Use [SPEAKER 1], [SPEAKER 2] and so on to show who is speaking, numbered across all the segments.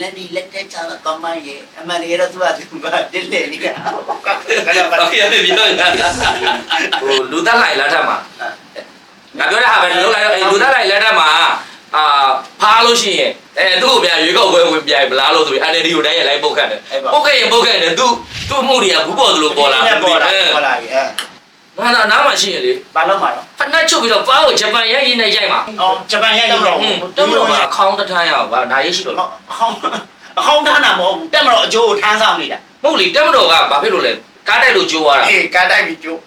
[SPEAKER 1] လ
[SPEAKER 2] က်ဒီလက်တက်ချတာကမရဲ့အမှန်ရတော့သူကသူကတည်းလေနေတာအဲ့ဒါပါ
[SPEAKER 1] ရပြီပြောနေတာဟိုလူသားလိုက်လက်ထက်မှာငါပြောတဲ့ဟာပဲလုံးလိုက်တော့အဲလူသားလိုက်လက်ထက်မှာအာဖားလို့ရှိရင်အဲသူ့ကိုပြန်ရွေးကောက်ပွဲဝင်ပြိုင်ဗလားလို့ဆိုပြီး NLD ကိုတိုင်းရလိုက်ပုတ်ခတ်တယ်ပုတ်ခတ်ရင်ပုတ်ခတ်တယ်သူသူ့မှုတွေကဘူးပေါ်သလိုပေါ်လာ
[SPEAKER 2] တယ်ပေါ်လာပြီအဲ
[SPEAKER 1] ငါနားမှာရှိရလေ
[SPEAKER 2] ဘာလို့မှာတော့
[SPEAKER 1] ဖက်နှက်ချုပ်ပြီးတော့ပါးကိုဂျပန်ရိုက်ရင်းနဲ့ရိုက်မှာ
[SPEAKER 2] အော်ဂျပန်ရဲ့ရုပ်တော့
[SPEAKER 1] တက်မလို့အခေါင်းတထမ်းရအောင်ဗာဒါရေးရှိလို့
[SPEAKER 2] အဟောင်းအဟောင်းထားတာမဟုတ်ဘူးတက်မတော့အကျိုးကိုထမ်းဆောင်နေတာ
[SPEAKER 1] မဟုတ်လေတက်မတော်ကဘာဖြစ်လို့လဲကားတိုက်လို့ကြိုးသွားတာ
[SPEAKER 2] အေးကားတိုက်ပြီးကျိုး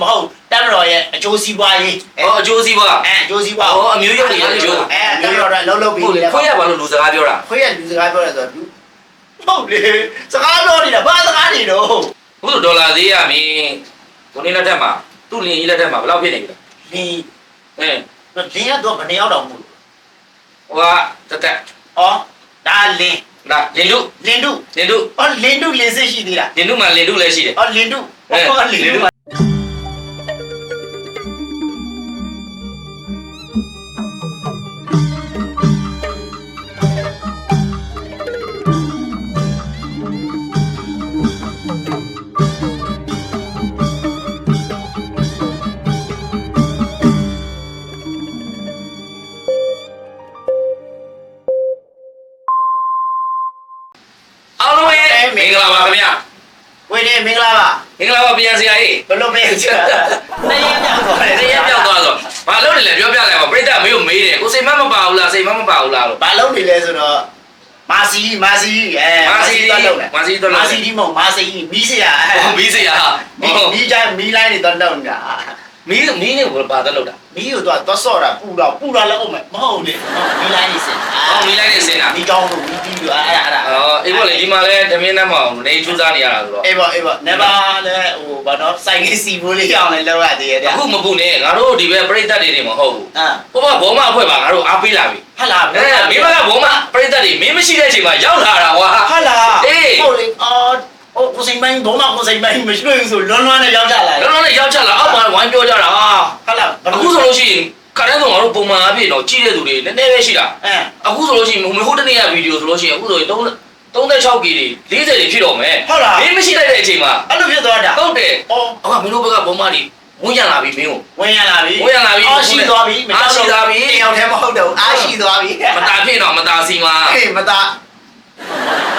[SPEAKER 2] မဟုတ်တက်မတော်ရဲ့အကျိုးစီးပွားရေး
[SPEAKER 1] ဟောအကျိုးစီးပွား
[SPEAKER 2] အဲအကျိုးစီးပွား
[SPEAKER 1] ဟောအမျိုးရုပ်တွေအကျိုး
[SPEAKER 2] အဲတက်မတော်ကလုံးလုံးပြီး
[SPEAKER 1] ဟုတ်လေခွေးရဘာလို့လူစကားပြောတာ
[SPEAKER 2] ခွေးရလူစကားပြောတယ်ဆိုတော့လူဟုတ်လေစကားပြောနေတာဘာစကားနေတော့
[SPEAKER 1] ဘုဒေါ်လာသေးရမင်း ကိုနေလက်ထက်မှာသူ့လင်ကြီးလက်ထက်မှာဘယ်လောက်ဖြစ်နေပြီလဲ
[SPEAKER 2] လင်း
[SPEAKER 1] အင်း
[SPEAKER 2] လင်းရတော့ဘယ်နှစ်ယောက်တော့မဟုတ်
[SPEAKER 1] ဟိုကတက်တက်
[SPEAKER 2] အော်ဒါလင်း
[SPEAKER 1] ဒါလင်တု
[SPEAKER 2] လင်းတု
[SPEAKER 1] လင်တု
[SPEAKER 2] အော်လင်းတုလင်းစစ်ရှိသေးလား
[SPEAKER 1] လင်တုမှာလင်တုလည်းရှိတယ်
[SPEAKER 2] အော်လင်းတုအော်လင်းတု
[SPEAKER 1] ဂလာပါ
[SPEAKER 2] ပြ
[SPEAKER 1] န်စရာကြီး
[SPEAKER 2] ဘလို့မင်းချာနေရပြောင်းသွားတယ်
[SPEAKER 1] တရက်ပြောက်သွားဆိုဘာလို့လဲပြောပြလိုက်ပါပြိတ္တမေးကိုမေးတယ်ကိုစိတ်မမပါဘူးလားစိတ်မမပါဘူးလားလို့
[SPEAKER 2] ဘာလုံးနေလဲဆိုတော့မာစီမာစီအဲ
[SPEAKER 1] မာစီ
[SPEAKER 2] တော့လုံးတယ်
[SPEAKER 1] မာစီတော့လုံး
[SPEAKER 2] မာစီဒီမဟုတ်မာစီမီးစရာ
[SPEAKER 1] ဟိုမီးစရာ
[SPEAKER 2] မီးမီးကြမီးလိုင်းတွေတော့လုံးတာ
[SPEAKER 1] မီးမီးနဲ့ဘာသက်လို့တာ
[SPEAKER 2] မီးကိုတော့တော့ဆော့တာပူတော့ပူတော့လည်းအုံးမယ်မဟုတ်လေမီးလိုင်းနေစင်
[SPEAKER 1] အော်မီးလိုက်နဲ့စင်တာ
[SPEAKER 2] မီးကောင်းလို့မီးပြီးတော့အဲ့ဒါအဲ့ဒါ
[SPEAKER 1] အော်အေးပေါ့လေဒီမှာလဲတမင်းနှမအောင်နေချူစားနေရတာဆိုတော့
[SPEAKER 2] အေးပါအေးပါ never လဲဟိုဘာတော့စိုက်နေစီဖို့လေးအောင်လဲလောက်ရသေးရဲ့တဲ့
[SPEAKER 1] အခုမပူနဲ့ငါတို့ဒီဘက်ပြိတ္တတွေနေမဟုတ်ဘူး
[SPEAKER 2] အာ
[SPEAKER 1] ဘုမဘောမအဖွဲ့ပါငါတို့အားပေးလာပြီ
[SPEAKER 2] ဟာလား
[SPEAKER 1] အဲမိဘကဘောမပြိတ္တတွေမင်းမရှိတဲ့အချိန်မှာရောက်လာတာကွာ
[SPEAKER 2] ဟာလား
[SPEAKER 1] အေး
[SPEAKER 2] ဟုတ်လေအော် ဟိုကိုစိန်ပိုင်းဘုံမကိုစိန်ပိုင်းမရှိဘူးဆိုလွန်းလွန်းနဲ့ရောက်ကြလာ
[SPEAKER 1] လောလောနဲ့ရောက်ချလာအောက်မှာဝိုင်းပြောကြတာ
[SPEAKER 2] ဟာလား
[SPEAKER 1] အခုဆိုလို့ရှိရင်ခါတဲ့ဆိုငါတို့ပုံမှန်အဖြစ်တော့ကြည့်တဲ့သူတွေနည်းနည်းပဲရှိတာ
[SPEAKER 2] အဲ
[SPEAKER 1] အခုဆိုလို့ရှိရင်ဟိုတနေ့ကဗီဒီယိုဆိုလို့ရှိရင်အခုဆိုရင်3 36ကီတွေ40တွေဖြစ်တော့မယ်
[SPEAKER 2] ဟုတ်လား
[SPEAKER 1] မင်းမရှိလိုက်တဲ့အချိန်မှာ
[SPEAKER 2] အဲ့လိုဖြစ်သွားတာ
[SPEAKER 1] ဟုတ်တယ်
[SPEAKER 2] အော်
[SPEAKER 1] အခုမင်းတို့ဘက်ကပုံမှန်တွေဝင်ရလာပြီမင်းကို
[SPEAKER 2] ဝင်ရလာပြီ
[SPEAKER 1] ဝင်ရလာပြီ
[SPEAKER 2] အော်ရှိသွားပြီ
[SPEAKER 1] အားရှိသွားပြီ
[SPEAKER 2] တယောက်တည်းမဟုတ်တော့အားရှိသွားပြီ
[SPEAKER 1] မตาဖြစ်တော့မตาစီမှာ
[SPEAKER 2] အေးမသားဘုမသားမသ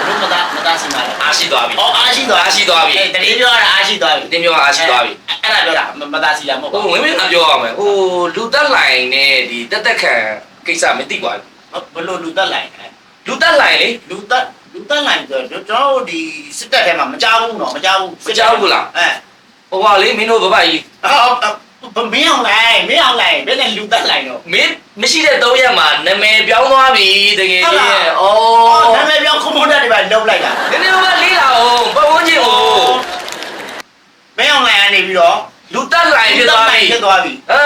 [SPEAKER 2] ားစီမလား
[SPEAKER 1] အားရှိသွားပြီ
[SPEAKER 2] အော်အားရှိသွား
[SPEAKER 1] အားရှိသွားပြီ
[SPEAKER 2] အေးတတိပြောတာအားရှိသွားပြီ
[SPEAKER 1] တင်းပြောအားရှိသွားပြီ
[SPEAKER 2] အဲ့ဒါပြောတာမသားစီလားမဟုတ်
[SPEAKER 1] ဟိုဝင်ဝင်ကပြောရမယ်ဟိုလူတက်လိုင်းနဲ့ဒီတက်တက်ခံကိစ္စမသိပါဘူး
[SPEAKER 2] ဘလို့လူတက်လိုက်
[SPEAKER 1] လူတက်လိုင်းလေ
[SPEAKER 2] လူတက်လူတက်လိုက်ဆိုတော့ကျွန်တော်တို့ဒီစစ်တပ်ထဲမှာမကြောက်ဘူးနော်မကြောက်ဘူး
[SPEAKER 1] မကြောက်ဘူးလား
[SPEAKER 2] အဲ
[SPEAKER 1] ဟိုပါလေမင်းတို့ဘဘကြီး
[SPEAKER 2] အော် မင်းအောင်လိုက်မင်းအောင်လိုက်ဘယ်နဲ့လူတက်လိုက်တော့
[SPEAKER 1] မင်းမရှိတဲ့၃ရက်မှာနာမည်ပြောင်းသွားပြီတကယ်
[SPEAKER 2] ဟုတ်
[SPEAKER 1] ကြီး
[SPEAKER 2] လား
[SPEAKER 1] ရဲ့ဩ
[SPEAKER 2] အော်နာမည်ပြောကွန်ပျူတာတွေပါလုံးလိုက်တာ
[SPEAKER 1] နည်းနည်းပါလေးလာအောင်ပတ်ဝန်းကျင်ကို
[SPEAKER 2] မင်းအောင်လိုက်ကနေပြီးတော့
[SPEAKER 1] လူတက်လိုင်းဖြစ်သွားပြီ
[SPEAKER 2] ဖြစ်သွားပြီ
[SPEAKER 1] အဲ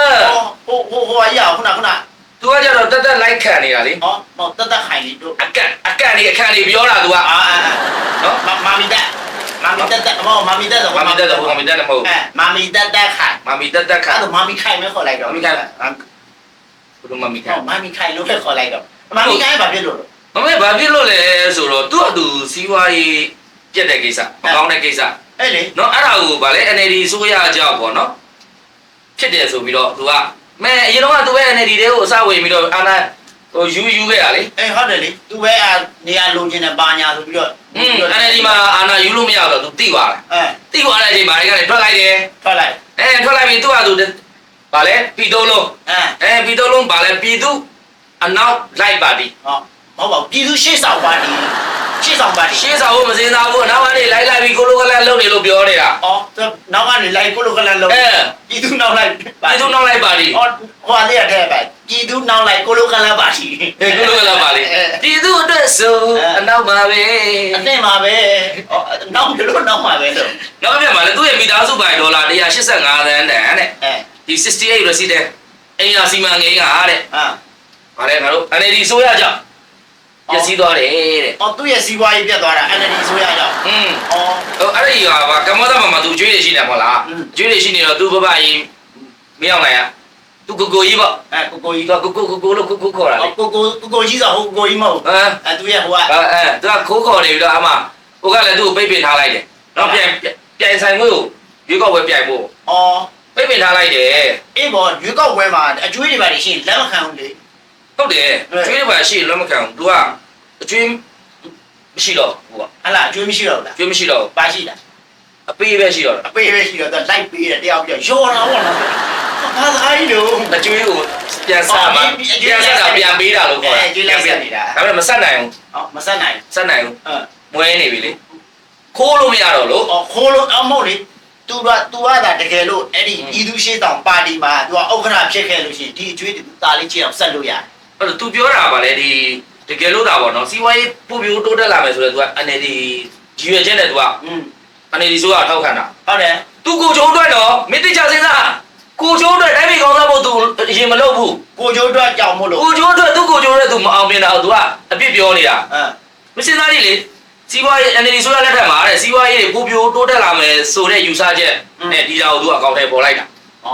[SPEAKER 2] ဟိုဟိုဟိုဟိုအရာခုနခုန
[SPEAKER 1] သူကကြတော့တက်တက်လိုက်ခံနေတာလေ
[SPEAKER 2] ဟောဟောတက်တက်ခိုင်လေးတို့
[SPEAKER 1] အကန့်အကန့်လေးအခန့်လေးပြောတာသူက
[SPEAKER 2] အာအာ
[SPEAKER 1] နော်
[SPEAKER 2] မမာမီတက် မာမီတက်တက်ဟောမာမီတက်တော့
[SPEAKER 1] မမီတက်တော့မမီတက်တယ်မဟုတ်
[SPEAKER 2] အဲမာမီတက်တက်ခိုင်
[SPEAKER 1] မမီတက်တက်ခါ
[SPEAKER 2] အဲ့တော့မာမီခိုင်မဲခေါ်လိုက်တော့
[SPEAKER 1] ဘုလိုမမီခါ
[SPEAKER 2] ဟောမာမီခိုင်လို့ပဲခေါ်လိုက်တော့မာမီခိုင်ဘာဖြစ်လို့လဲ
[SPEAKER 1] မမေဘာဖြစ်လို့လဲဆိုတော့သူ့အတူစီးပွားရေးပြက်တဲ့ကိစ္စမကောင်းတဲ့ကိစ္စ
[SPEAKER 2] အဲ့လေ
[SPEAKER 1] နော်အဲ့ဒါကိုဗာလဲ NLD ဆိုရကြောက်ပေါ့နော်ဖြစ်တယ်ဆိုပြီးတော့သူကမဲအရင်တော့ကသူပဲ NLD တွေကိုအစဝင်ပြီးတော့အာနာ ဟိုယူယူခဲ့တာလေ
[SPEAKER 2] အေးဟုတ်တယ်လေသူပဲနေရာလုံချင်တဲ့ပါညာဆိုပြီးတော့
[SPEAKER 1] อืม NLD မှာအာနာယူလို့မရတော့သူတိသွားတယ်
[SPEAKER 2] အဲ
[SPEAKER 1] တိသွားတဲ့အချိန်မှာလည်းထွက်လိုက်တယ်
[SPEAKER 2] ထွက်လိုက်
[SPEAKER 1] အဲထွက်လိုက်ပြီးသူ့ဟာသူဗာလဲပြည်သုံးလုံး
[SPEAKER 2] အဲ
[SPEAKER 1] အဲပြည်သုံးလုံးဗာလဲပြည်သူအနောက်လိုက်ပါတီ
[SPEAKER 2] ဟောမဟုတ်ပါဘူးပြည်သူရှေ့ဆောင်ပါတီရှေ့ဆောင်ပါတီ
[SPEAKER 1] ရှေးစာဖို့မစင်းစားဘူးအနောက်ကနေလိုက်လိုက်ပြီးကိုလိုကလန်လုံနေလို့ပြောနေတာ
[SPEAKER 2] အော်သူနောက်ကနေလိုက်ကိုလိုကလန်လုံး
[SPEAKER 1] အဲ
[SPEAKER 2] ပြည်သူနောက်လိုက်
[SPEAKER 1] ပြည်သူနောက်လိုက်ပါတီ
[SPEAKER 2] ဟောဟိုအလေးရတဲ့ပဲ ပြည်သူနောက်လိုက်ကိုလိုကလန်ပါတီ
[SPEAKER 1] အဲကိုလိုကလန်ပါလေပြည်သူအတွက်ဆိုအနောက်ပါပဲ
[SPEAKER 2] အသင့်ပါပဲအော်နောက်ဘယ်လိုနောက်မှာပဲတော့
[SPEAKER 1] နောက်ပြမှာလေသူ့ရဲ့မိသားစုပိုင်ဒေါ်လာ185သန်းတန်တဲ့
[SPEAKER 2] အဲ
[SPEAKER 1] ဒီ68 resident အင်ယာစီမံကိန်းကတဲ့
[SPEAKER 2] အာ
[SPEAKER 1] ဗါလဲငါတို့ NLD ဆိုရကြောင့်ပျက်စီးသွားတယ်တဲ့
[SPEAKER 2] အော်သူ့ရဲ့စီးပွားရေးပြတ်သွားတာ NLD ဆိုရတော့
[SPEAKER 1] อืม
[SPEAKER 2] အော်
[SPEAKER 1] ဟိုအဲ့ဒီဟာကကမ္ဘောဇမှာမှာသူကျွေးရရှိနေမဟုတ်လား
[SPEAKER 2] อืม
[SPEAKER 1] ကျွေးရရှိနေတော့သူ့ဘဘကြီးမင်းအောင်နိုင်က သူကိုကိုကြီးပေါ့
[SPEAKER 2] အဲကိုကို
[SPEAKER 1] သူ
[SPEAKER 2] ကြီး
[SPEAKER 1] ကကိုကိုကိုကိုလို့ကိုကိုခေါ်တာလေ
[SPEAKER 2] ကိုကိုကိုကိုကြီးဆိုဟိုကိုကြီးမဟုတ်
[SPEAKER 1] ဟမ်
[SPEAKER 2] အဲသူရဲ့ဟိုက
[SPEAKER 1] အဲအဲသူကခိုးခေါ်နေပြီးတော့အမဟိုကလည်းသူ့ကိုပိတ်ပင်ထားလိုက်တယ်နော်ပြန်ပြိုင်ဆိုင်မှုကိုရွေးကောက်ပွဲပြိုင်ဖို့
[SPEAKER 2] အော်
[SPEAKER 1] ပိတ်ပင်ထားလိုက်တယ်
[SPEAKER 2] အေးဘောရွေးကောက်ပွဲမှာအကျွေးတွေပါနေရှရင်လက်မခံဘူးလေ
[SPEAKER 1] ဟုတ်တယ်ကျွေးရပါရှိလက်မခံဘူးသူကအကျွေးမရှိတော့ဘူးက
[SPEAKER 2] ဟလာအကျွေးမရှိတော့ဘူးလား
[SPEAKER 1] ကျွေးမရှိတော့
[SPEAKER 2] ပါရှိလား
[SPEAKER 1] အပေးပဲရှိတော့
[SPEAKER 2] အပေးပဲရှိတော့သူလိုက်ပေးတယ်တယောက်ပြောရောတာပေါ့နော် ဘာသာကြီးလို့
[SPEAKER 1] အကျွေးကိုပြန်ဆက်မှာပြန်ဆက်တာပြန်ပေးတာလို့ခေါ်တာဒါပေမဲ့မဆက်နိုင်ဘူး
[SPEAKER 2] အော်မဆက်နိုင်
[SPEAKER 1] ဆက်နိုင်ဘူး
[SPEAKER 2] အင်း
[SPEAKER 1] မွဲနေပြီလေခိုးလို့မရတော့လို့
[SPEAKER 2] အော်ခိုးလို့အမဟုတ်လေသူကသူကဒါတကယ်လို့အဲ့ဒီဤသူရှိတောင်ပါတီမှာသူကဥက္ကဋ္ဌဖြစ်ခဲ့လို့ရှိရင်ဒီအကျွေးတူတာလေးချင်းအောင်ဆက်လို့ရတယ်
[SPEAKER 1] အဲ့တော့ तू ပြောတာပါလေဒီတကယ်လို့တာပေါ့နော်စီးပွားရေးပို့ပြီးတိုးတက်လာမယ်ဆိုတော့ तू က NLD ကြီးရွယ်ချက်နဲ့ तू က
[SPEAKER 2] อืม
[SPEAKER 1] NLD ဆိုရထောက်ခံတာ
[SPEAKER 2] ဟုတ်တယ်
[SPEAKER 1] तू ကိုချိုးအတွက်တော့မင်းတိကျစဉ်းစား ကိုချိုးအတွက်တိုင်းပြည်ကောင်းစားဖို့သူရင်မလုပ်ဘူး
[SPEAKER 2] ကိုကျိုးအတွက်ကြောင်မို့လို့
[SPEAKER 1] ကိုချိုးအတွက်သူကိုချိုးအတွက်သူမအောင်မြင်တာသူကအပြစ်ပြောနေတာ
[SPEAKER 2] အဲ
[SPEAKER 1] မစင်သားကြီးလေစီးပွားရေး NLD ဆိုရလက်ထက်မှာတဲ့စီးပွားရေးကိုပြိုတိုးတက်လာမယ်ဆိုတဲ့ယူဆချက်နဲ့ဒီတာကိုသူကအကောင့်ထဲပေါ်လိုက်တာ
[SPEAKER 2] ဩ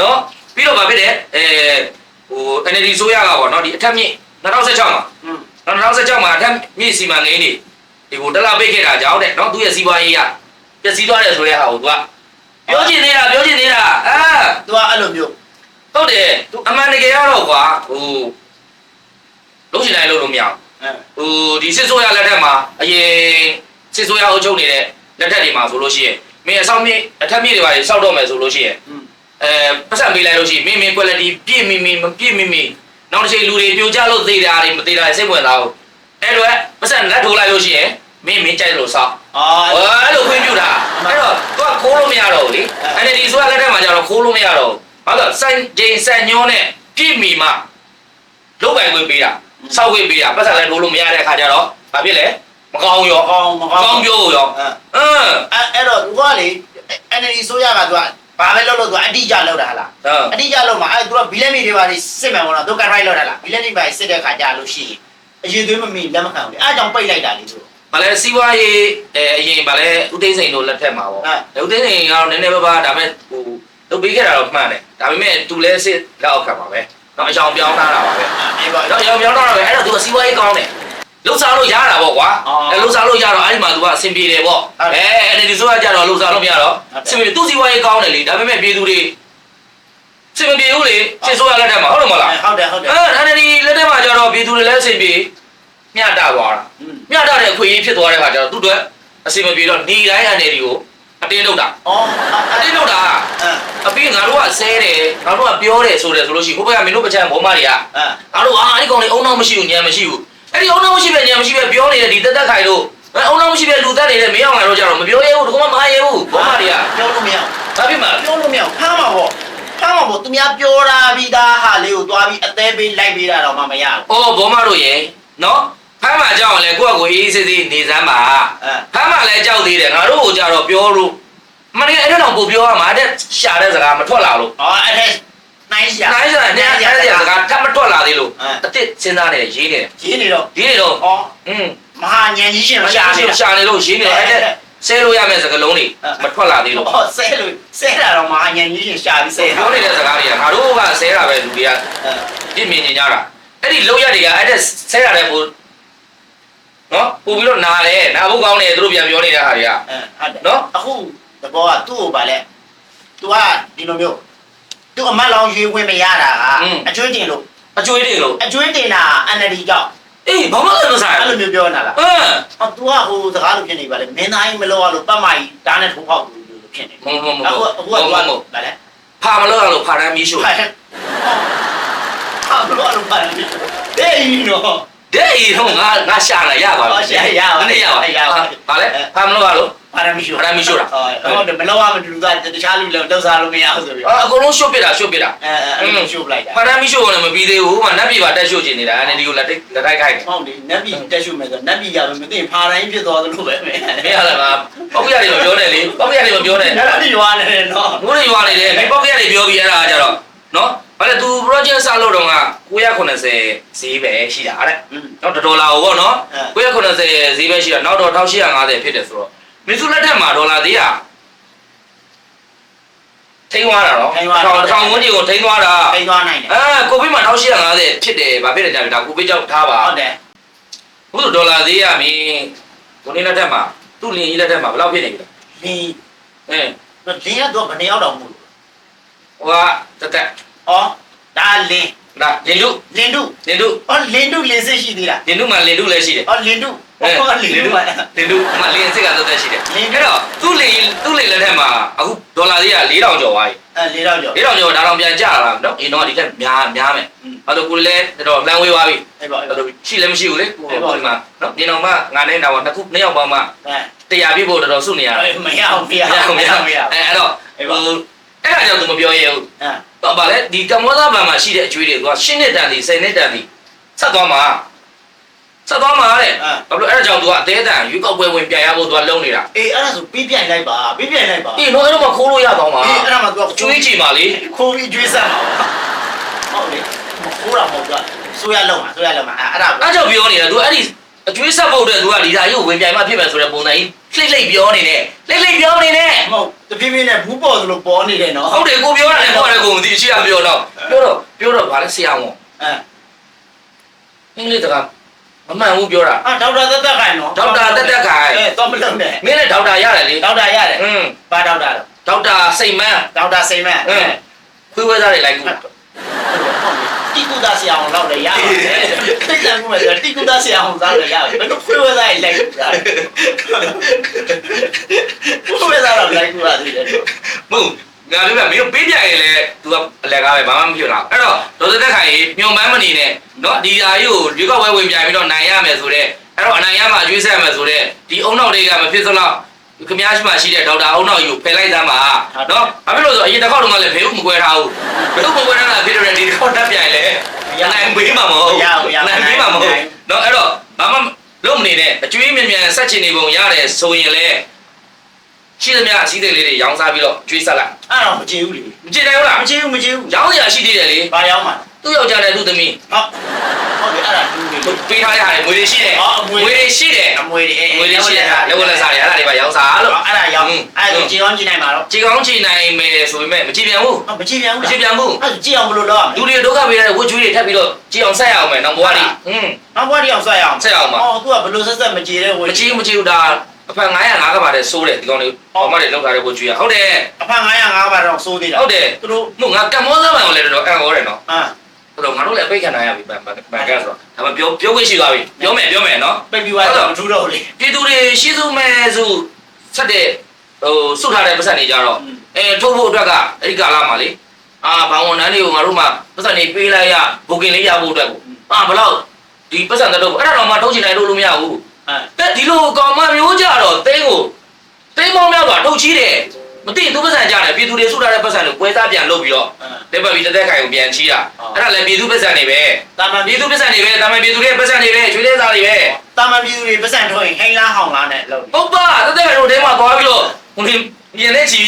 [SPEAKER 1] နော်ပြီးတော့ဗာဖြစ်တယ်အဲဟို NLD ဆိုရကပေါ့နော်ဒီအထက်မြင့်2016မှာ
[SPEAKER 2] อืม
[SPEAKER 1] နော်2016မှာအထက်မြင့်စီမံကိန်းတွေဒီကိုတက်လာပိတ်ခဲ့တာကြောင့်တဲ့နော်သူရဲ့စီးပွားရေးကပျက်စီးသွားတယ်ဆိုတဲ့ဟာကိုသူက ပြောချင်နေတာပြောချင်နေတာအာ
[SPEAKER 2] သူကအဲ့လိုမျိုး
[SPEAKER 1] ဟုတ်တယ်သူအမှန်တကယ်ကတော့ကွာဟိုလုံးချင်တိုင်းလုံးလို့မရ
[SPEAKER 2] အင်း
[SPEAKER 1] ဘူးဟိုဒီစစ်ဆိုးရလက်ထက်မှာအရင်စစ်ဆိုးရအုပ်ချုပ်နေတဲ့လက်ထက်တွေမှာဆိုလို့ရှိရင်မင်းအဆောင်မြင့်အထက်မြင့်တွေပါလေစောက်တော့မယ်ဆိုလို့ရှိရင်
[SPEAKER 2] อืม
[SPEAKER 1] အဲပတ်စံပေးလိုက်လို့ရှိရင်မင်းမင်း quality ပြည့်မိမိမပြည့်မိမိနောက်တစ်ချိန်လူတွေပြိုကျလို့သေးတာတွေမသေးတာတွေစိတ်ဝင်စားဘူးအဲ့တော့ပတ်စံလက်ထိုးလိုက်လို့ရှိရင် မင်းမင်းကြိုက်လို့စောက်
[SPEAKER 2] အော်
[SPEAKER 1] ဟောအဲ့လိုခွင့်ပြုတာအဲ့တော့သူကခိုးလို့မရတော့ဘူးလေအဲ့ဒီဒီဆိုရလက်ထက်မှာကျတော့ခိုးလို့မရတော့ဘူးဘာလို့စိုင်းဂျိန်ဆန်ညောနဲ့ပြည့်မိမှလုံးပိုင်ခွင့်ပေးတာစောက်ခွင့်ပေးတာပတ်စံလက်ထိုးလို့မရတဲ့အခါကျတော့ဘာဖြစ်လဲမကောင်းရော
[SPEAKER 2] ကောင်းမ
[SPEAKER 1] မ
[SPEAKER 2] ကောင်း
[SPEAKER 1] ကောင်းပြောရော
[SPEAKER 2] အင်း
[SPEAKER 1] အင်း
[SPEAKER 2] အဲ့အဲ့တော့သူကလေ NLD ဆိုရကသူကဘာပဲလုပ်လို့သူကအတိအကျလုပ်တာဟလား
[SPEAKER 1] ဟုတ်
[SPEAKER 2] အတိအကျလုပ်မှာအဲ့သူကဘီလက်မီတွေပါနေစစ်မှန်ပေါ့နော်သူကရိုက်လောက်တာလားဘီလက်မီပါစစ်တဲ့ခါကြာလို့ရှိရင်အရင်သွေးမမီလက်မခံဘူးလေအဲ့အကြောင်းပိတ်လိုက်တာလေသူ
[SPEAKER 1] ဗာလဲစီးပွားရေးအဲအရင်ဗာလဲဦးသိန်းစိန်တို့လက်ထက်မှာပေါ့
[SPEAKER 2] ဟမ်။
[SPEAKER 1] ဦးသိန်းစိန်ကတော့နည်းနည်းပါးပါဒါပေမဲ့ဟိုလုပ်ပေးခဲ့တာတော့မှန်တယ်။ဒါပေမဲ့သူလည်းစစ်လက်အောက်ခံပါပဲ။တော့အယောင်ပြောင်းထားတာပါပဲ
[SPEAKER 2] အဲ့ပေါ့။
[SPEAKER 1] တော့အယောင်ပြောင်းထားတာပဲအဲ့တော့သူကစီးပွားရေးကောင်းတယ်။လှုပ်ရှားလို့ရတာပေါ့ကွာ
[SPEAKER 2] အော်။
[SPEAKER 1] အဲလှုပ်ရှားလို့ရတော့အဲ့ဒီမှာသူကအဆင်ပြေတယ်ပေါ့
[SPEAKER 2] ဟုတ်။တယ်
[SPEAKER 1] အဲအဲ့ဒီဆိုရကြတော့လှုပ်ရှားလို့မရတော့
[SPEAKER 2] ဟုတ်တယ်
[SPEAKER 1] အဆင်ပြေသူစီးပွားရေးကောင်းတယ်လေ။ဒါပေမဲ့ပြည်သူတွေအဆင်မပြေဘူးလေ။စစ်ဆိုရလက်ထက်မှာဟုတ်တယ်မဟုတ်လား
[SPEAKER 2] ဟုတ်တယ်ဟုတ်တယ်။
[SPEAKER 1] အဲအဲ့ဒီလက်ထက်မှာကျတော့ပြည်သူတွေလည်းအဆင်ပြေ မျှတသွားတာ
[SPEAKER 2] อืม။
[SPEAKER 1] မျှတတဲ့အခွင့်အရေးဖြစ်သွားတဲ့ခါကျတော့သူတို့အဆင်မပြေတော့နေတိုင်းအနေဒီကိုအတင်းလုပ်တာ
[SPEAKER 2] အော်
[SPEAKER 1] အတင်းလုပ်တာ
[SPEAKER 2] အင်း
[SPEAKER 1] အပြီးငါတို့ကဆဲတယ်ငါတို့ကပြောတယ်ဆိုတယ်ဆိုလို့ရှိရင်ဟိုဘက်ကမင်းတို့ပချမ်းဘုံမတွေက
[SPEAKER 2] အင်း
[SPEAKER 1] ငါတို့အာအဲ့ဒီကောင်လေးအုံနောက်မရှိဘူးညံမရှိဘူးအဲ့ဒီအုံနောက်မရှိပဲညံမရှိပဲပြောနေတဲ့ဒီတက်တက်ခိုင်တို့အဲအုံနောက်မရှိပဲလူတက်နေတဲ့မင်းအောင်လာတော့ကြတော့မပြောရဲဘူးတကမမရဲဘူးဘုံမတွေက
[SPEAKER 2] ပြောလို့မရ
[SPEAKER 1] ဘာဖြစ်မှာလဲ
[SPEAKER 2] ပြောလို့မရဖမ်းမှာပေါ့ဖမ်းမှာပေါ့သူများပြောတာပြီးသားဟာလေးကိုသွားပြီးအသေးပေးလိုက်ပေးတာတော့မှမရဘူး
[SPEAKER 1] အော်ဘုံမတို့ရေနော် ဖမ်းမှာကြောက်အောင်လေကိုယ့်အကိုအေးအေးဆေးဆေးနေစမ်းပါ
[SPEAKER 2] အင်း
[SPEAKER 1] ဖမ်းမှာလည်းကြောက်သေးတယ်ငါတို့ကိုကြတော့ပြောလို့မနေ့အဲ့တော့ပို့ပြောရမှာတဲ့ရှာတဲ့စကားမထွက်လာလို့
[SPEAKER 2] အော်အဲ့ဒါနိုင်ရှာ
[SPEAKER 1] နိုင်စရာနဲ့အဲ့ဒီစကားထပ်မထွက်လာသေးလို့
[SPEAKER 2] အင်း
[SPEAKER 1] အစ်စ်စဉ်းစားနေတယ်ရေးနေတယ်
[SPEAKER 2] ရေးနေတော့
[SPEAKER 1] ရေးနေတော့
[SPEAKER 2] အော်
[SPEAKER 1] อืม
[SPEAKER 2] မဟာညံကြီးရှင်
[SPEAKER 1] မ
[SPEAKER 2] ရှာ
[SPEAKER 1] ရှာ
[SPEAKER 2] နေ
[SPEAKER 1] နေ
[SPEAKER 2] တာ
[SPEAKER 1] ရှာနေလို့ရေးနေတော့အဲ့ဒါဆဲလို့ရမယ့်စကားလုံးတွေ
[SPEAKER 2] အင်း
[SPEAKER 1] မထွက်လာသေးလို့
[SPEAKER 2] အော်ဆဲလို့ဆဲတာတော့မဟာညံကြီးရှင်ရှာပြီးဆဲတာ
[SPEAKER 1] ပြောနေတဲ့စကားတွေကငါတို့ကဆဲတာပဲလူတွေက
[SPEAKER 2] အင်း
[SPEAKER 1] ပြစ်မြင်နေကြတာအဲ့ဒီလောက်ရတွေကအဲ့ဒါဆဲရတယ်ပို့ နော်ပူပြီးတော့နာတယ်နာဖို့ကောင်းတယ်သူတို့ပြန်ပြောနေတာဟာတွေက
[SPEAKER 2] ဟုတ်တယ်
[SPEAKER 1] နော်
[SPEAKER 2] အခုတဘောကသူ့ကိုဗာလဲ तू ကဒီလိုမျိုး तू အမတ်လောင်ရွေးဝင်မရတာကအကျွေးတင်လို့
[SPEAKER 1] အကျွေးတင်လို့
[SPEAKER 2] အကျွေးတင်တာ NLD ကြောင့်
[SPEAKER 1] အေးဘာမှလည်းမဆိုင်
[SPEAKER 2] အဲ့လိုမျိုးပြောနေတာလား
[SPEAKER 1] အင်း
[SPEAKER 2] အတူကဟိုစကားလိုဖြစ်နေပါလေမင်းသားကြီးမလို့ရလို့ပတ်မကြီးဓာတ်နဲ့ထိုးပေါက်လို့ဖြစ်နေ
[SPEAKER 1] ဟုတ်ဟုတ်ဟုတ်
[SPEAKER 2] အခု
[SPEAKER 1] အ
[SPEAKER 2] ခုက
[SPEAKER 1] ဟုတ်
[SPEAKER 2] ဗါလဲ
[SPEAKER 1] ဖာမလို့ရလို့ဖာတမ်းမီးရှို့
[SPEAKER 2] ဖာမလို့ရလို့ဖာတမ်းမီးရှို့တဲ့ရင်နော်
[SPEAKER 1] တဲ့အေးတော့ငါငါရှာလာရပါ
[SPEAKER 2] ဟောရှာရပါ
[SPEAKER 1] နည်းရပါ
[SPEAKER 2] ရပါ
[SPEAKER 1] ဟာလေဖာမလို့ရလို့
[SPEAKER 2] ပါရမီရှို့
[SPEAKER 1] ပါရမီရှို့တာ
[SPEAKER 2] ဟုတ်တယ်မလို့ရမတူတာတခြားလူလည်းတော့စားလို့မရဘူးဆိုပြီး
[SPEAKER 1] အကုန်လုံးရှို့ပစ်တာရှို့ပစ်တာ
[SPEAKER 2] အဲအဲ့လိုရှို့ပလိုက်တာ
[SPEAKER 1] ဖာတမ်းမီးရှို့လည်းမပြီးသေးဘူးဟိုမှာနတ်ပြည်ပါတက်ရှို့ကျင်နေတာအဲ့ဒီကိုလက်တိုက်လက်တိုက်ခိုက်တယ်
[SPEAKER 2] ဟုတ်တယ်နတ်ပြည်တက်ရှုမယ်ဆိုနတ်ပြည်ကပဲမသိဖာတိုင်းဖြစ်သွားသလိုပဲမင်း
[SPEAKER 1] မင်းဟာလည်းငါပောက်ရတယ်မပြောနဲ့လေပောက်ရတယ်မပြောနဲ့
[SPEAKER 2] နတ်ပြည်ရွာနေတယ်နော်
[SPEAKER 1] ငိုးနေရွာနေတယ်မင်းပောက်ရတယ်ပြောပြီးအဲ့ဒါကကြတော့နော် ဘာလဲ तू project စလို့တော့က990ဈေးပဲရှိတာတဲ့
[SPEAKER 2] อืม
[SPEAKER 1] နော်ဒေါ်လာဟိုပေါ့နော်
[SPEAKER 2] အဲ
[SPEAKER 1] 990ဈေးပဲရှိတာနောက်တော့1850ဖြစ်တယ်ဆိုတော့မင်းစုလက်ထက်မှာဒေါ်လာသေးတာထ ထိန်းသွားတာနော်
[SPEAKER 2] ထိန်းသွားတာ
[SPEAKER 1] ထောင်ထောင်ဝန်းကျင်ကိုထိန်းသွားတာ
[SPEAKER 2] ထိန်းသွားနိုင်တယ်
[SPEAKER 1] အာကိုဗစ်မှာ1850ဖြစ်တယ်ဗာဖြစ်တယ်ကြာပြီဒါကိုဗစ်ကြောင့်ထားပါ
[SPEAKER 2] ဟုတ်တယ်
[SPEAKER 1] ဘုလိုဒေါ်လာသေးရမင်းကိုနေလက်ထက်မှာသူ့လင်ကြီးလက်ထက်မှာဘယ်လောက်ဖြစ်နေပြီလဲ
[SPEAKER 2] လင်း
[SPEAKER 1] အင်း
[SPEAKER 2] လင်းကတော့ဘယ်နှစ်ယောက်တော့မို့လို့
[SPEAKER 1] ဟိုကတက်တက်
[SPEAKER 2] ဩဒါလင်း
[SPEAKER 1] ဒါလင်တု
[SPEAKER 2] လင်းတု
[SPEAKER 1] လင်တု
[SPEAKER 2] ဩလင်းတုလင်းစစ်ရှိသေးလား
[SPEAKER 1] လင်တုမှာလင်တုလည်းရှိတယ်
[SPEAKER 2] ဩလင်းတုဩလင်းတုပါ
[SPEAKER 1] လင်တုမှာလင်စစ်ကတက်တက်ရှိတယ်
[SPEAKER 2] လင်တု
[SPEAKER 1] အဲ့တော့သူ့လင်သူ့လင်လက်ထက်မှာအခုဒေါ်လာသေးရ4000ကျော်သွားပြီ
[SPEAKER 2] အဲလေးတော့ကြော
[SPEAKER 1] 4000ကျော်ဒါတော့ပြန်ကြလာတာနော်အင်းတော့ဒီထက်များများမယ်အဲ့တော့ကိုလည်းတော်လမ်းဝေးသွားပြီ
[SPEAKER 2] အဲ့ပေါ့
[SPEAKER 1] အဲ့တော့ရှိလည်းမရှိဘူးလေကို
[SPEAKER 2] အဲ့ပေါ့
[SPEAKER 1] ဒီမှာနော်ဒီတော့မှငါနဲ့တော့နှစ်ခုနှစ်ယောက်ပေါင်းမှ
[SPEAKER 2] အဲ
[SPEAKER 1] တရားပြဖို့တော်တော်စုနေရတာ
[SPEAKER 2] မရအောင်မရအောင်မရအောင်မရအောင်
[SPEAKER 1] အဲအဲ့တော့
[SPEAKER 2] အဲ့
[SPEAKER 1] ဟို
[SPEAKER 2] ပေါ့
[SPEAKER 1] အဲ့ဒါကြောင့်သူမပြောရဘူး
[SPEAKER 2] အဲ
[SPEAKER 1] တော့ဗာလေဒီကမ္ဘောဇာဘဏ်မှာရှိတဲ့အကျွေးတွေကရှင်းနှစ်တန်ဒီ10နှစ်တန်ဒီဆက်သွားမှာဆက်သွားမှာတဲ့ဘာလို့အဲ့ဒါကြောင့်သူကအသေးအတန်ရွေးကောက်ပွဲဝင်ပြန်ရဖို့သူကလုံနေတာ
[SPEAKER 2] အေးအဲ့ဒါဆိုပြီးပြိုင်လိုက်ပါပြီးပြိုင်လိုက်ပါ
[SPEAKER 1] အေးတော့အဲ့တော့မှခိုးလို့ရတော့မှာ
[SPEAKER 2] အေးအဲ့ဒါမှသူက
[SPEAKER 1] ကျွေးချီပါလေ
[SPEAKER 2] ခိုးပြီးကျွေးဆက်မှာဟုတ်လေမခိုးတာမဟုတ်ကဆိုရလုံးမှာဆိုရလုံးမှာအဲ့ဒါ
[SPEAKER 1] အဲ့ကြောင့်ပြောနေတာသူအဲ့ဒီအကျွေးဆက်ဖို့အတွက်သူကဒီဓာကြီးကိုဝင်ပြန်မှဖြစ်မယ်ဆိုတဲ့ပုံစံကြီး လှိမ့်လှိမ့်ပြောနေနဲ့လှိမ့်လှိမ့်ပြောနေနဲ့
[SPEAKER 2] မဟုတ်တပြင်းပြင်းနဲ့ဘူးပေါ်သလိုပေါ်နေတယ်နော်
[SPEAKER 1] ဟုတ်တယ်ကိုပြောရတယ်ကိုရတယ်ကိုမသိအရှိရပြောတော့ပြောတော့ပြောတော့ဗာလဲဆရာဝန်
[SPEAKER 2] အဲ
[SPEAKER 1] အင်္ဂလိပ်တကမမှန်ဘူးပြောတာ
[SPEAKER 2] အာဒေါက်တာတက်တက်ခိုင်နော်
[SPEAKER 1] ဒေါက်တာတက်တက်ခိုင်
[SPEAKER 2] အဲတော့မလုံးနဲ့
[SPEAKER 1] မင်းလည်းဒေါက်တာရတယ်လေ
[SPEAKER 2] ဒေါက်တာရတယ်
[SPEAKER 1] อืม
[SPEAKER 2] ဘာဒေါက်တာလဲ
[SPEAKER 1] ဒေါက်တာစိတ်မန်း
[SPEAKER 2] ဒေါက်တာစိန်မန်
[SPEAKER 1] အင်းခွေးဝဲသားတွေလိုက်ကူ
[SPEAKER 2] တိကုသဆရာအောင်လောက်လည်းရပါတယ်သိတယ်ကူမယ်ဆိုတိကုသဆရာအောင်သားလည်းရတယ်ဘယ်လိုခွေးဝဲသားလိုက်ကူတာခွေးဝဲသားတော့လိုက်ကူတာသိတယ်တော့
[SPEAKER 1] မဟုတ်ငါပြောပြမင်းတို့ပေးပြရင်လေ तू ကအလက်ကားပဲဘာမှမဖြစ်တော့အဲ့တော့ဒေါက်တာတက်ခိုင်ညွန်ပန်းမနေနဲ့เนาะဒီဓာကြီးကိုရွေးကောက်ပွဲဝင်ပြပြီးတော့နိုင်ရမယ်ဆိုတော့အဲ့တော့အနိုင်ရမှာရွေးဆက်ရမယ်ဆိုတော့ဒီအုံနောက်တွေကမဖြစ်စလောက် ခင်ဗျားရှိမှရှိတဲ့ဒေါက်တာအောင်နောက်ယူဖယ်လိုက်သားမှာနော်ဘာဖြစ်လို့ဆိုအရင်တစ်ခေါက်တုန်းကလည်းဘယ်ဥမကွဲထားဘူးဘယ်ဥမကွဲထားတာဖြစ်တယ်ဒီတစ်ခေါက်တက်ပြိုင်လေနိုင်ပေးမှာမဟုတ်နိုင်ပေးမှာမဟုတ်နော်အဲ့တော့ဘာမှလုံးမနေနဲ့အကျွေးမြန်မြန်ဆက်ချင်နေပုံရတယ်ဆိုရင်လည်း ရှိသမျှအစည်းအဝေးလေးတွေရောင်းစားပြီးတော့ကျွေးဆက်လိုက်
[SPEAKER 2] အဲ့တော့မကြည့်ဘူးလေ
[SPEAKER 1] မကြည့်နိုင်ဘူးလား
[SPEAKER 2] မကြည့်ဘူးမကြည့်ဘူး
[SPEAKER 1] ရောင်းစရာရှိသေးတယ်လေ
[SPEAKER 2] ဘာရောက်မှာ
[SPEAKER 1] သူ့ယောက်ျားနဲ့သူ့သမီး
[SPEAKER 2] ဟုတ်ဟုတ်ပြီအဲ့ဒါလူတွေ
[SPEAKER 1] ပေးထားတဲ့ဟာတွေငွေတွေရှိတယ်
[SPEAKER 2] အော်ငွေ
[SPEAKER 1] ငွေတွေရှိတယ်
[SPEAKER 2] အမွေတွေ
[SPEAKER 1] ငွေတွေရှိတယ်လက်ဝက်လက်စားတွေအဲ့ဒါတွေပါရောင်းစားလို့
[SPEAKER 2] အဲ့ဒါရောက်အဲ့ဒါကြည့်အောင်ကြည့်နိုင်မှာတော့
[SPEAKER 1] ခြေကောင်းခြေနိုင်မယ်ဆိုပေမဲ့မကြည့်ပြန်ဘူး
[SPEAKER 2] မကြည့်ပြန်
[SPEAKER 1] မ
[SPEAKER 2] ဘူး
[SPEAKER 1] ကြည့်ပြန်ဘူး
[SPEAKER 2] အဲ့ကြည့်အောင်ဘယ်လိုလုပ်ရမ
[SPEAKER 1] လူ
[SPEAKER 2] လဲ
[SPEAKER 1] တွေဒုက္ခပေးတဲ့ဝတ်ကျွေးတွေထပ်ပြီးတော့ကြည့်အောင်ဆက်ရအောင်မယ်နောက်ဘဝတွေอืม
[SPEAKER 2] နောက်ဘွားတယောက်ဆက်ရအောင်
[SPEAKER 1] ဆက်ရအောင်ပါ
[SPEAKER 2] အော်သူကဘယ်လိုဆက်ဆက်မကြည့်တဲ့ဝ
[SPEAKER 1] မကြည့်မကြည့်ဘူးဒါ အဖက်905ကပါတဲ့စိုးတယ်ဒီကောင်တွေပေါ်မတွေလောက်ထားတဲ့ဝတ်ကျွေးရဟုတ်တယ်
[SPEAKER 2] အဖန်905ပါတော့စိုးသေးတာ
[SPEAKER 1] ဟုတ်တယ်
[SPEAKER 2] သူတို့
[SPEAKER 1] မို့ငါကမ္ဘောဇဘန်ကိုလည်းတော်တော်အံ့ဩတယ်နော်
[SPEAKER 2] အာ
[SPEAKER 1] ဆိုတော့ငါတို့လည်းအပိတ်ခံနိုင်ရပြီဘန်ဘန်ဘန်ကဆိုတော့ဒါမှပြောပြောခွင့်ရှိသွားပြီပြောမယ်ပြောမယ်နော်
[SPEAKER 2] ပိတ်ပြီးသွားတော့မထူးတော့လေ
[SPEAKER 1] ပြည်သူတွေရှိစုမဲ့စုဆက်တဲ့ဟိုစုထားတဲ့ပတ်စံတွေကြတော့အဲထုတ်ဖို့အတွက်ကအဲ့ဒီကာလမှာလေအာဘောင်ဝန်ထမ်းတွေကိုငါတို့မှပတ်စံတွေပေးလိုက်ရဘုကင်လေးရဖို့အတွက်ကိုအာဘလောက်ဒီပတ်စံတော့အဲ့ဒါတော့မှထုတ်ချင်တယ်လို့လို့မရဘူး
[SPEAKER 2] အဲ
[SPEAKER 1] တဲ့ဒီလိုကောင်မမျိုးကြတော့တင်းကိုတင်းမောင်းများစွာထုတ်ချီးတယ်မသိသူပတ်စံကြတယ်ပြည်သူတွေစုထားတဲ့ပတ်စံကိုပွဲစားပြန်လုပ်ပြီးတော့တက်ပတ်ပြီးတက်တက်ခိုင်ကိုပြန်ချီးတာအဲ့ဒါလည်းပြည်သူပတ်စံတွေပဲ
[SPEAKER 2] တာမန်
[SPEAKER 1] ပြည်သူပတ်စံတွေပဲတာမန်ပြည်သူတွေပတ်စံတွေပဲကျွေးလေးစားတွေပဲ
[SPEAKER 2] တာမန်ပြည်သူတွေပတ်စံထုတ်ရင်ဟိန်းလားဟောင်းလားနဲ့လုပ်
[SPEAKER 1] ဟုတ်ပါတက်တက်တို့တဲမှာသွားပြီးတော့ဝင်ပြင်နေချီ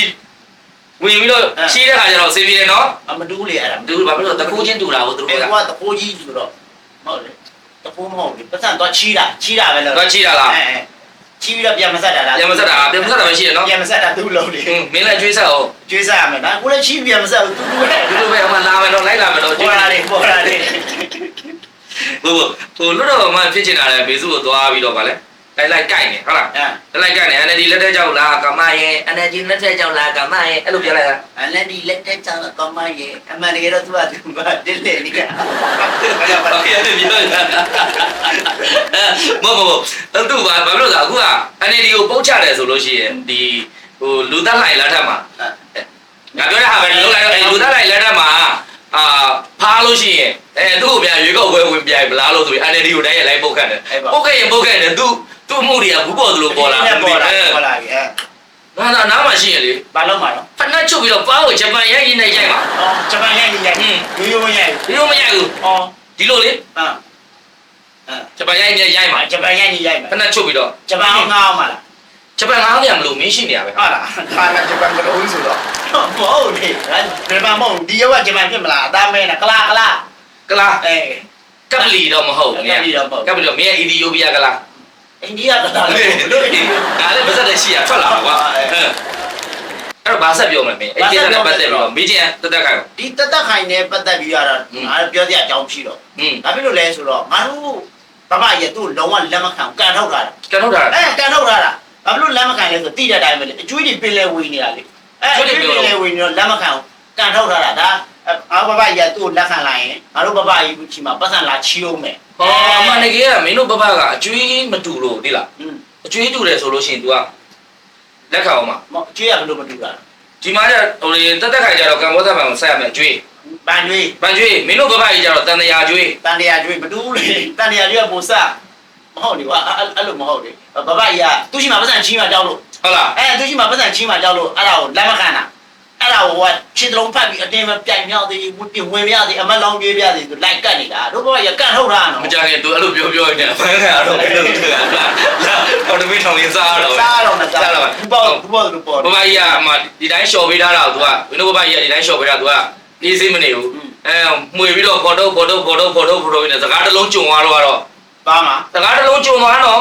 [SPEAKER 1] ဝင်ပြီးတော့ချီးတဲ့ခါကျတော့စေးပြေတယ်နော်
[SPEAKER 2] အမတူးလေအဲ့ဒါ
[SPEAKER 1] သူဘာဖြစ်လို့တကူချင်းတူတာကိုသူ
[SPEAKER 2] အဲ
[SPEAKER 1] တို့က
[SPEAKER 2] ကွာတခိုးကြီးဆိုတော့ဟုတ်လေ တခိုးမဟုတ်ဘူးပတ်စံတော့ချီးတာချီးတာပဲလို့
[SPEAKER 1] တော့ချီးတာလား
[SPEAKER 2] အဲချီးပြီးတော့ပြန်မဆက်တာလား
[SPEAKER 1] ပြန်မဆက်တာပြန်မဆက်တာပဲရှိတယ်နော်
[SPEAKER 2] ပြန်မဆက်တာသူ့လုံးလေ
[SPEAKER 1] ဟင်းမင်းလည်းကျွေးဆက်အောင်
[SPEAKER 2] ကျွေးစားရမယ်ဒါကိုလည်းချီးပြန်မဆက်ဘူးသူ့ပဲ
[SPEAKER 1] ဒီလိုပဲအမှလာမယ်တော့လိုက်လာမယ်တော့ကျွေး
[SPEAKER 2] ပေါ်
[SPEAKER 1] တာ
[SPEAKER 2] လာတယ်ပေါ်လာတယ်
[SPEAKER 1] ဟိုဟိုလွတ်တော်မှဖြစ်ချင်တာလေဘေစုကိုသွားပြီးတော့ဗာလဲ လိုက်လိုက်ကြိုက်နေဟုတ်လား
[SPEAKER 2] လိုက်
[SPEAKER 1] လိုက်ကြိုက်နေ NLD လက်ထက်ကြောက်လားကမရဲ့ NLD လက်ထက်ကြောက်လားကမရဲ့အဲ့လိုပြောလိုက်တာ
[SPEAKER 2] NLD လက်ထက်ကြောက်လားကမရဲ့အမှန်တကယ်တော့သူကသူကတက်လေနေ
[SPEAKER 1] တယ်ဟုတ်ကဲ့ပြောတာမဟုတ်ဘူးသူကဘာလို့လဲအခုက NLD ကိုပုတ်ချတယ်ဆိုလို့ရှိရင်ဒီဟိုလူသက်လိုက်လက်ထက်မှာငါပြောတဲ့ဟာပဲလူလိုက်လူသက်လိုက်လက်ထက်မှာအာဖားလို့ရှိရင်အဲသူ့ကိုပြန်ရွေးကောက်ပွဲဝင်ပြိုင်မလားလို့ဆိုပြီး NLD ကိုတိုင်းရဲ့ line ပုတ်ခတ်တယ်ပုတ်ခတ်ရင်ပုတ်ခတ်တယ်သူ့ သူ့မှုတွေကဘူးပေါ်သလိုပေါ်လာ
[SPEAKER 2] ပေါ်လာပေါ်လာပြီအဲ
[SPEAKER 1] ငါသာနားမှာရှိရင်လေ
[SPEAKER 2] ဘာလို့မှာတော့
[SPEAKER 1] ဖက်နှက်ချုပ်ပြီးတော့ပါးကိုဂျပန်ရိုက်ရင်းနဲ့ရိုက်ပါ
[SPEAKER 2] အော်ဂျပန်ရိုက်နေရိုက်ရိုးရိုးရိုက်
[SPEAKER 1] ဒီလိုမရိုက်ဘူး
[SPEAKER 2] အော်
[SPEAKER 1] ဒီလိုလေ
[SPEAKER 2] အာ
[SPEAKER 1] ဂျပန်ရိုက်နေရိုက်ပါ
[SPEAKER 2] ဂျပန်ရိုက်နေရိုက်မယ်
[SPEAKER 1] ဖက်နှက်ချုပ်ပြီးတော့
[SPEAKER 2] ဂျပန်အောင်ငါအောင်ပါလား
[SPEAKER 1] ဂျပန်ငားပြန်မလို့မင်းရှိနေရပဲ
[SPEAKER 2] ဟုတ်လားခါလာဂျပန်ကလုံးဆိုတော့မဟုတ်လေဂျပန်မဟုတ်ဒီရောကဂျပန်ဖြစ်မလားအသားမဲနဲ့ကလာကလာ
[SPEAKER 1] ကလား
[SPEAKER 2] အဲ
[SPEAKER 1] ကပလီတော့မဟုတ်
[SPEAKER 2] ကပ်လီတော့မဟုတ်
[SPEAKER 1] ကပလီတော့မင်းအီသီယိုးပီးယားကလား
[SPEAKER 2] အိန္ဒိယကတာလေးလို့
[SPEAKER 1] ဒီဒါလည်းပါဇက်တည်းရှိရထွက်လာပါကွာအဲ့တော့ဘာဆက်ပြောမလဲမင်းအဲ့ဒီကပတ်သက်ပြီးတော့မီဒီယာတက်တက်ခိုင်
[SPEAKER 2] ဒီတက်တက်ခိုင်နဲ့ပတ်သက်ပြီးရတာငါပြောစရာအကြောင်းရှိတော့ဒါဖြစ်လို့လဲဆိုတော့ငါတို့ဘဘရဲ့သူ့လုံးဝလက်မခံကန်ထုတ်တာ
[SPEAKER 1] ကန်ထုတ်တာ
[SPEAKER 2] အဲကန်ထုတ်တာဘာဖြစ်လို့လက်မခံလဲဆိုတိတဲ့အတိုင်းပဲလေအကျွေးတွေပင်လဲဝင်နေတာလေအဲအကျွေးတွေပင်လဲဝင်နေတော့လက်မခံကန်ထုတ်တာဒါ ငါဘဘရဲ့သူ့လက်ခံလိုက်ရင်ငါတို့ဘဘရဲ့ချီမှာပတ်စံလာချီအောင်မယ်
[SPEAKER 1] ဟောအမှန်တကယ်ကမင်းတို့ဘဘကအကျွေးမတူလို့ဒီလား
[SPEAKER 2] อืม
[SPEAKER 1] အကျွေးတူတယ်ဆိုလို့ရှိရင် तू ကလက်ခံအောင်မှာ
[SPEAKER 2] မအကျွေးရဘယ်လိုမတူတာ
[SPEAKER 1] ဒီမှာကျဟိုလေတက်တက်ခိုင်ကျတော့ကံဘောဇတ်ပံကိုဆက်ရမယ်အကျွေး
[SPEAKER 2] ပန်ကျွေး
[SPEAKER 1] ပန်ကျွေးမင်းတို့ဘဘကြီးကျတော့တန်တရာကျွေး
[SPEAKER 2] တန်တရာကျွေးမတူဘူးလေတန်တရာကျွေးကပိုစမဟုတ်လေကွာအဲ့လိုမဟုတ်လေဘဘကြီးကသူ့ရှိမှာပတ်စံချီမှာကြောက်လို့
[SPEAKER 1] ဟုတ်လား
[SPEAKER 2] အဲသူရှိမှာပတ်စံချင်းမှာကြောက်လို့အဲ့ဒါကိုလက်မခံတာ အဲ့ဒါကိုကခြေလုံးဖတ်ပြီးအတင်းမပြိုင်မြောက်သေးဘူးပြင်ဝင်ပြရသေးအမတ်လောင်းပြေးပြရသေးသူလိုက်ကတ်နေတာတို့ဘောကကတ်ထုတ်တာနော်
[SPEAKER 1] မကြခင်သူအဲ့လိုပြောပြောနေတာဖန်ခံရတော့ဘယ်လိုလုပ်တာတော့တပိထောင်လေးစားရတော့
[SPEAKER 2] စားတော့မစား
[SPEAKER 1] တော့
[SPEAKER 2] ဘူးပေါ့ဘူးပေါ့လို့ပေါ့
[SPEAKER 1] ဘဘကြီးကအမဒီတိုင်းလျှော်ပေးထားတာကသူကဝင်းတို့ဘဘကြီးကဒီတိုင်းလျှော်ပေးတာသူကပြေးစိမနေဘူးအဲမှွေပြီးတော့ခေါ်တော့ခေါ်တော့ခေါ်တော့ခေါ်တော့ခေါ်တော့နဲ့စကားတစ်လုံးကြုံသွားတော့ကတော့
[SPEAKER 2] ပါမှာ
[SPEAKER 1] စကားတစ်လုံးကြုံသွားတော့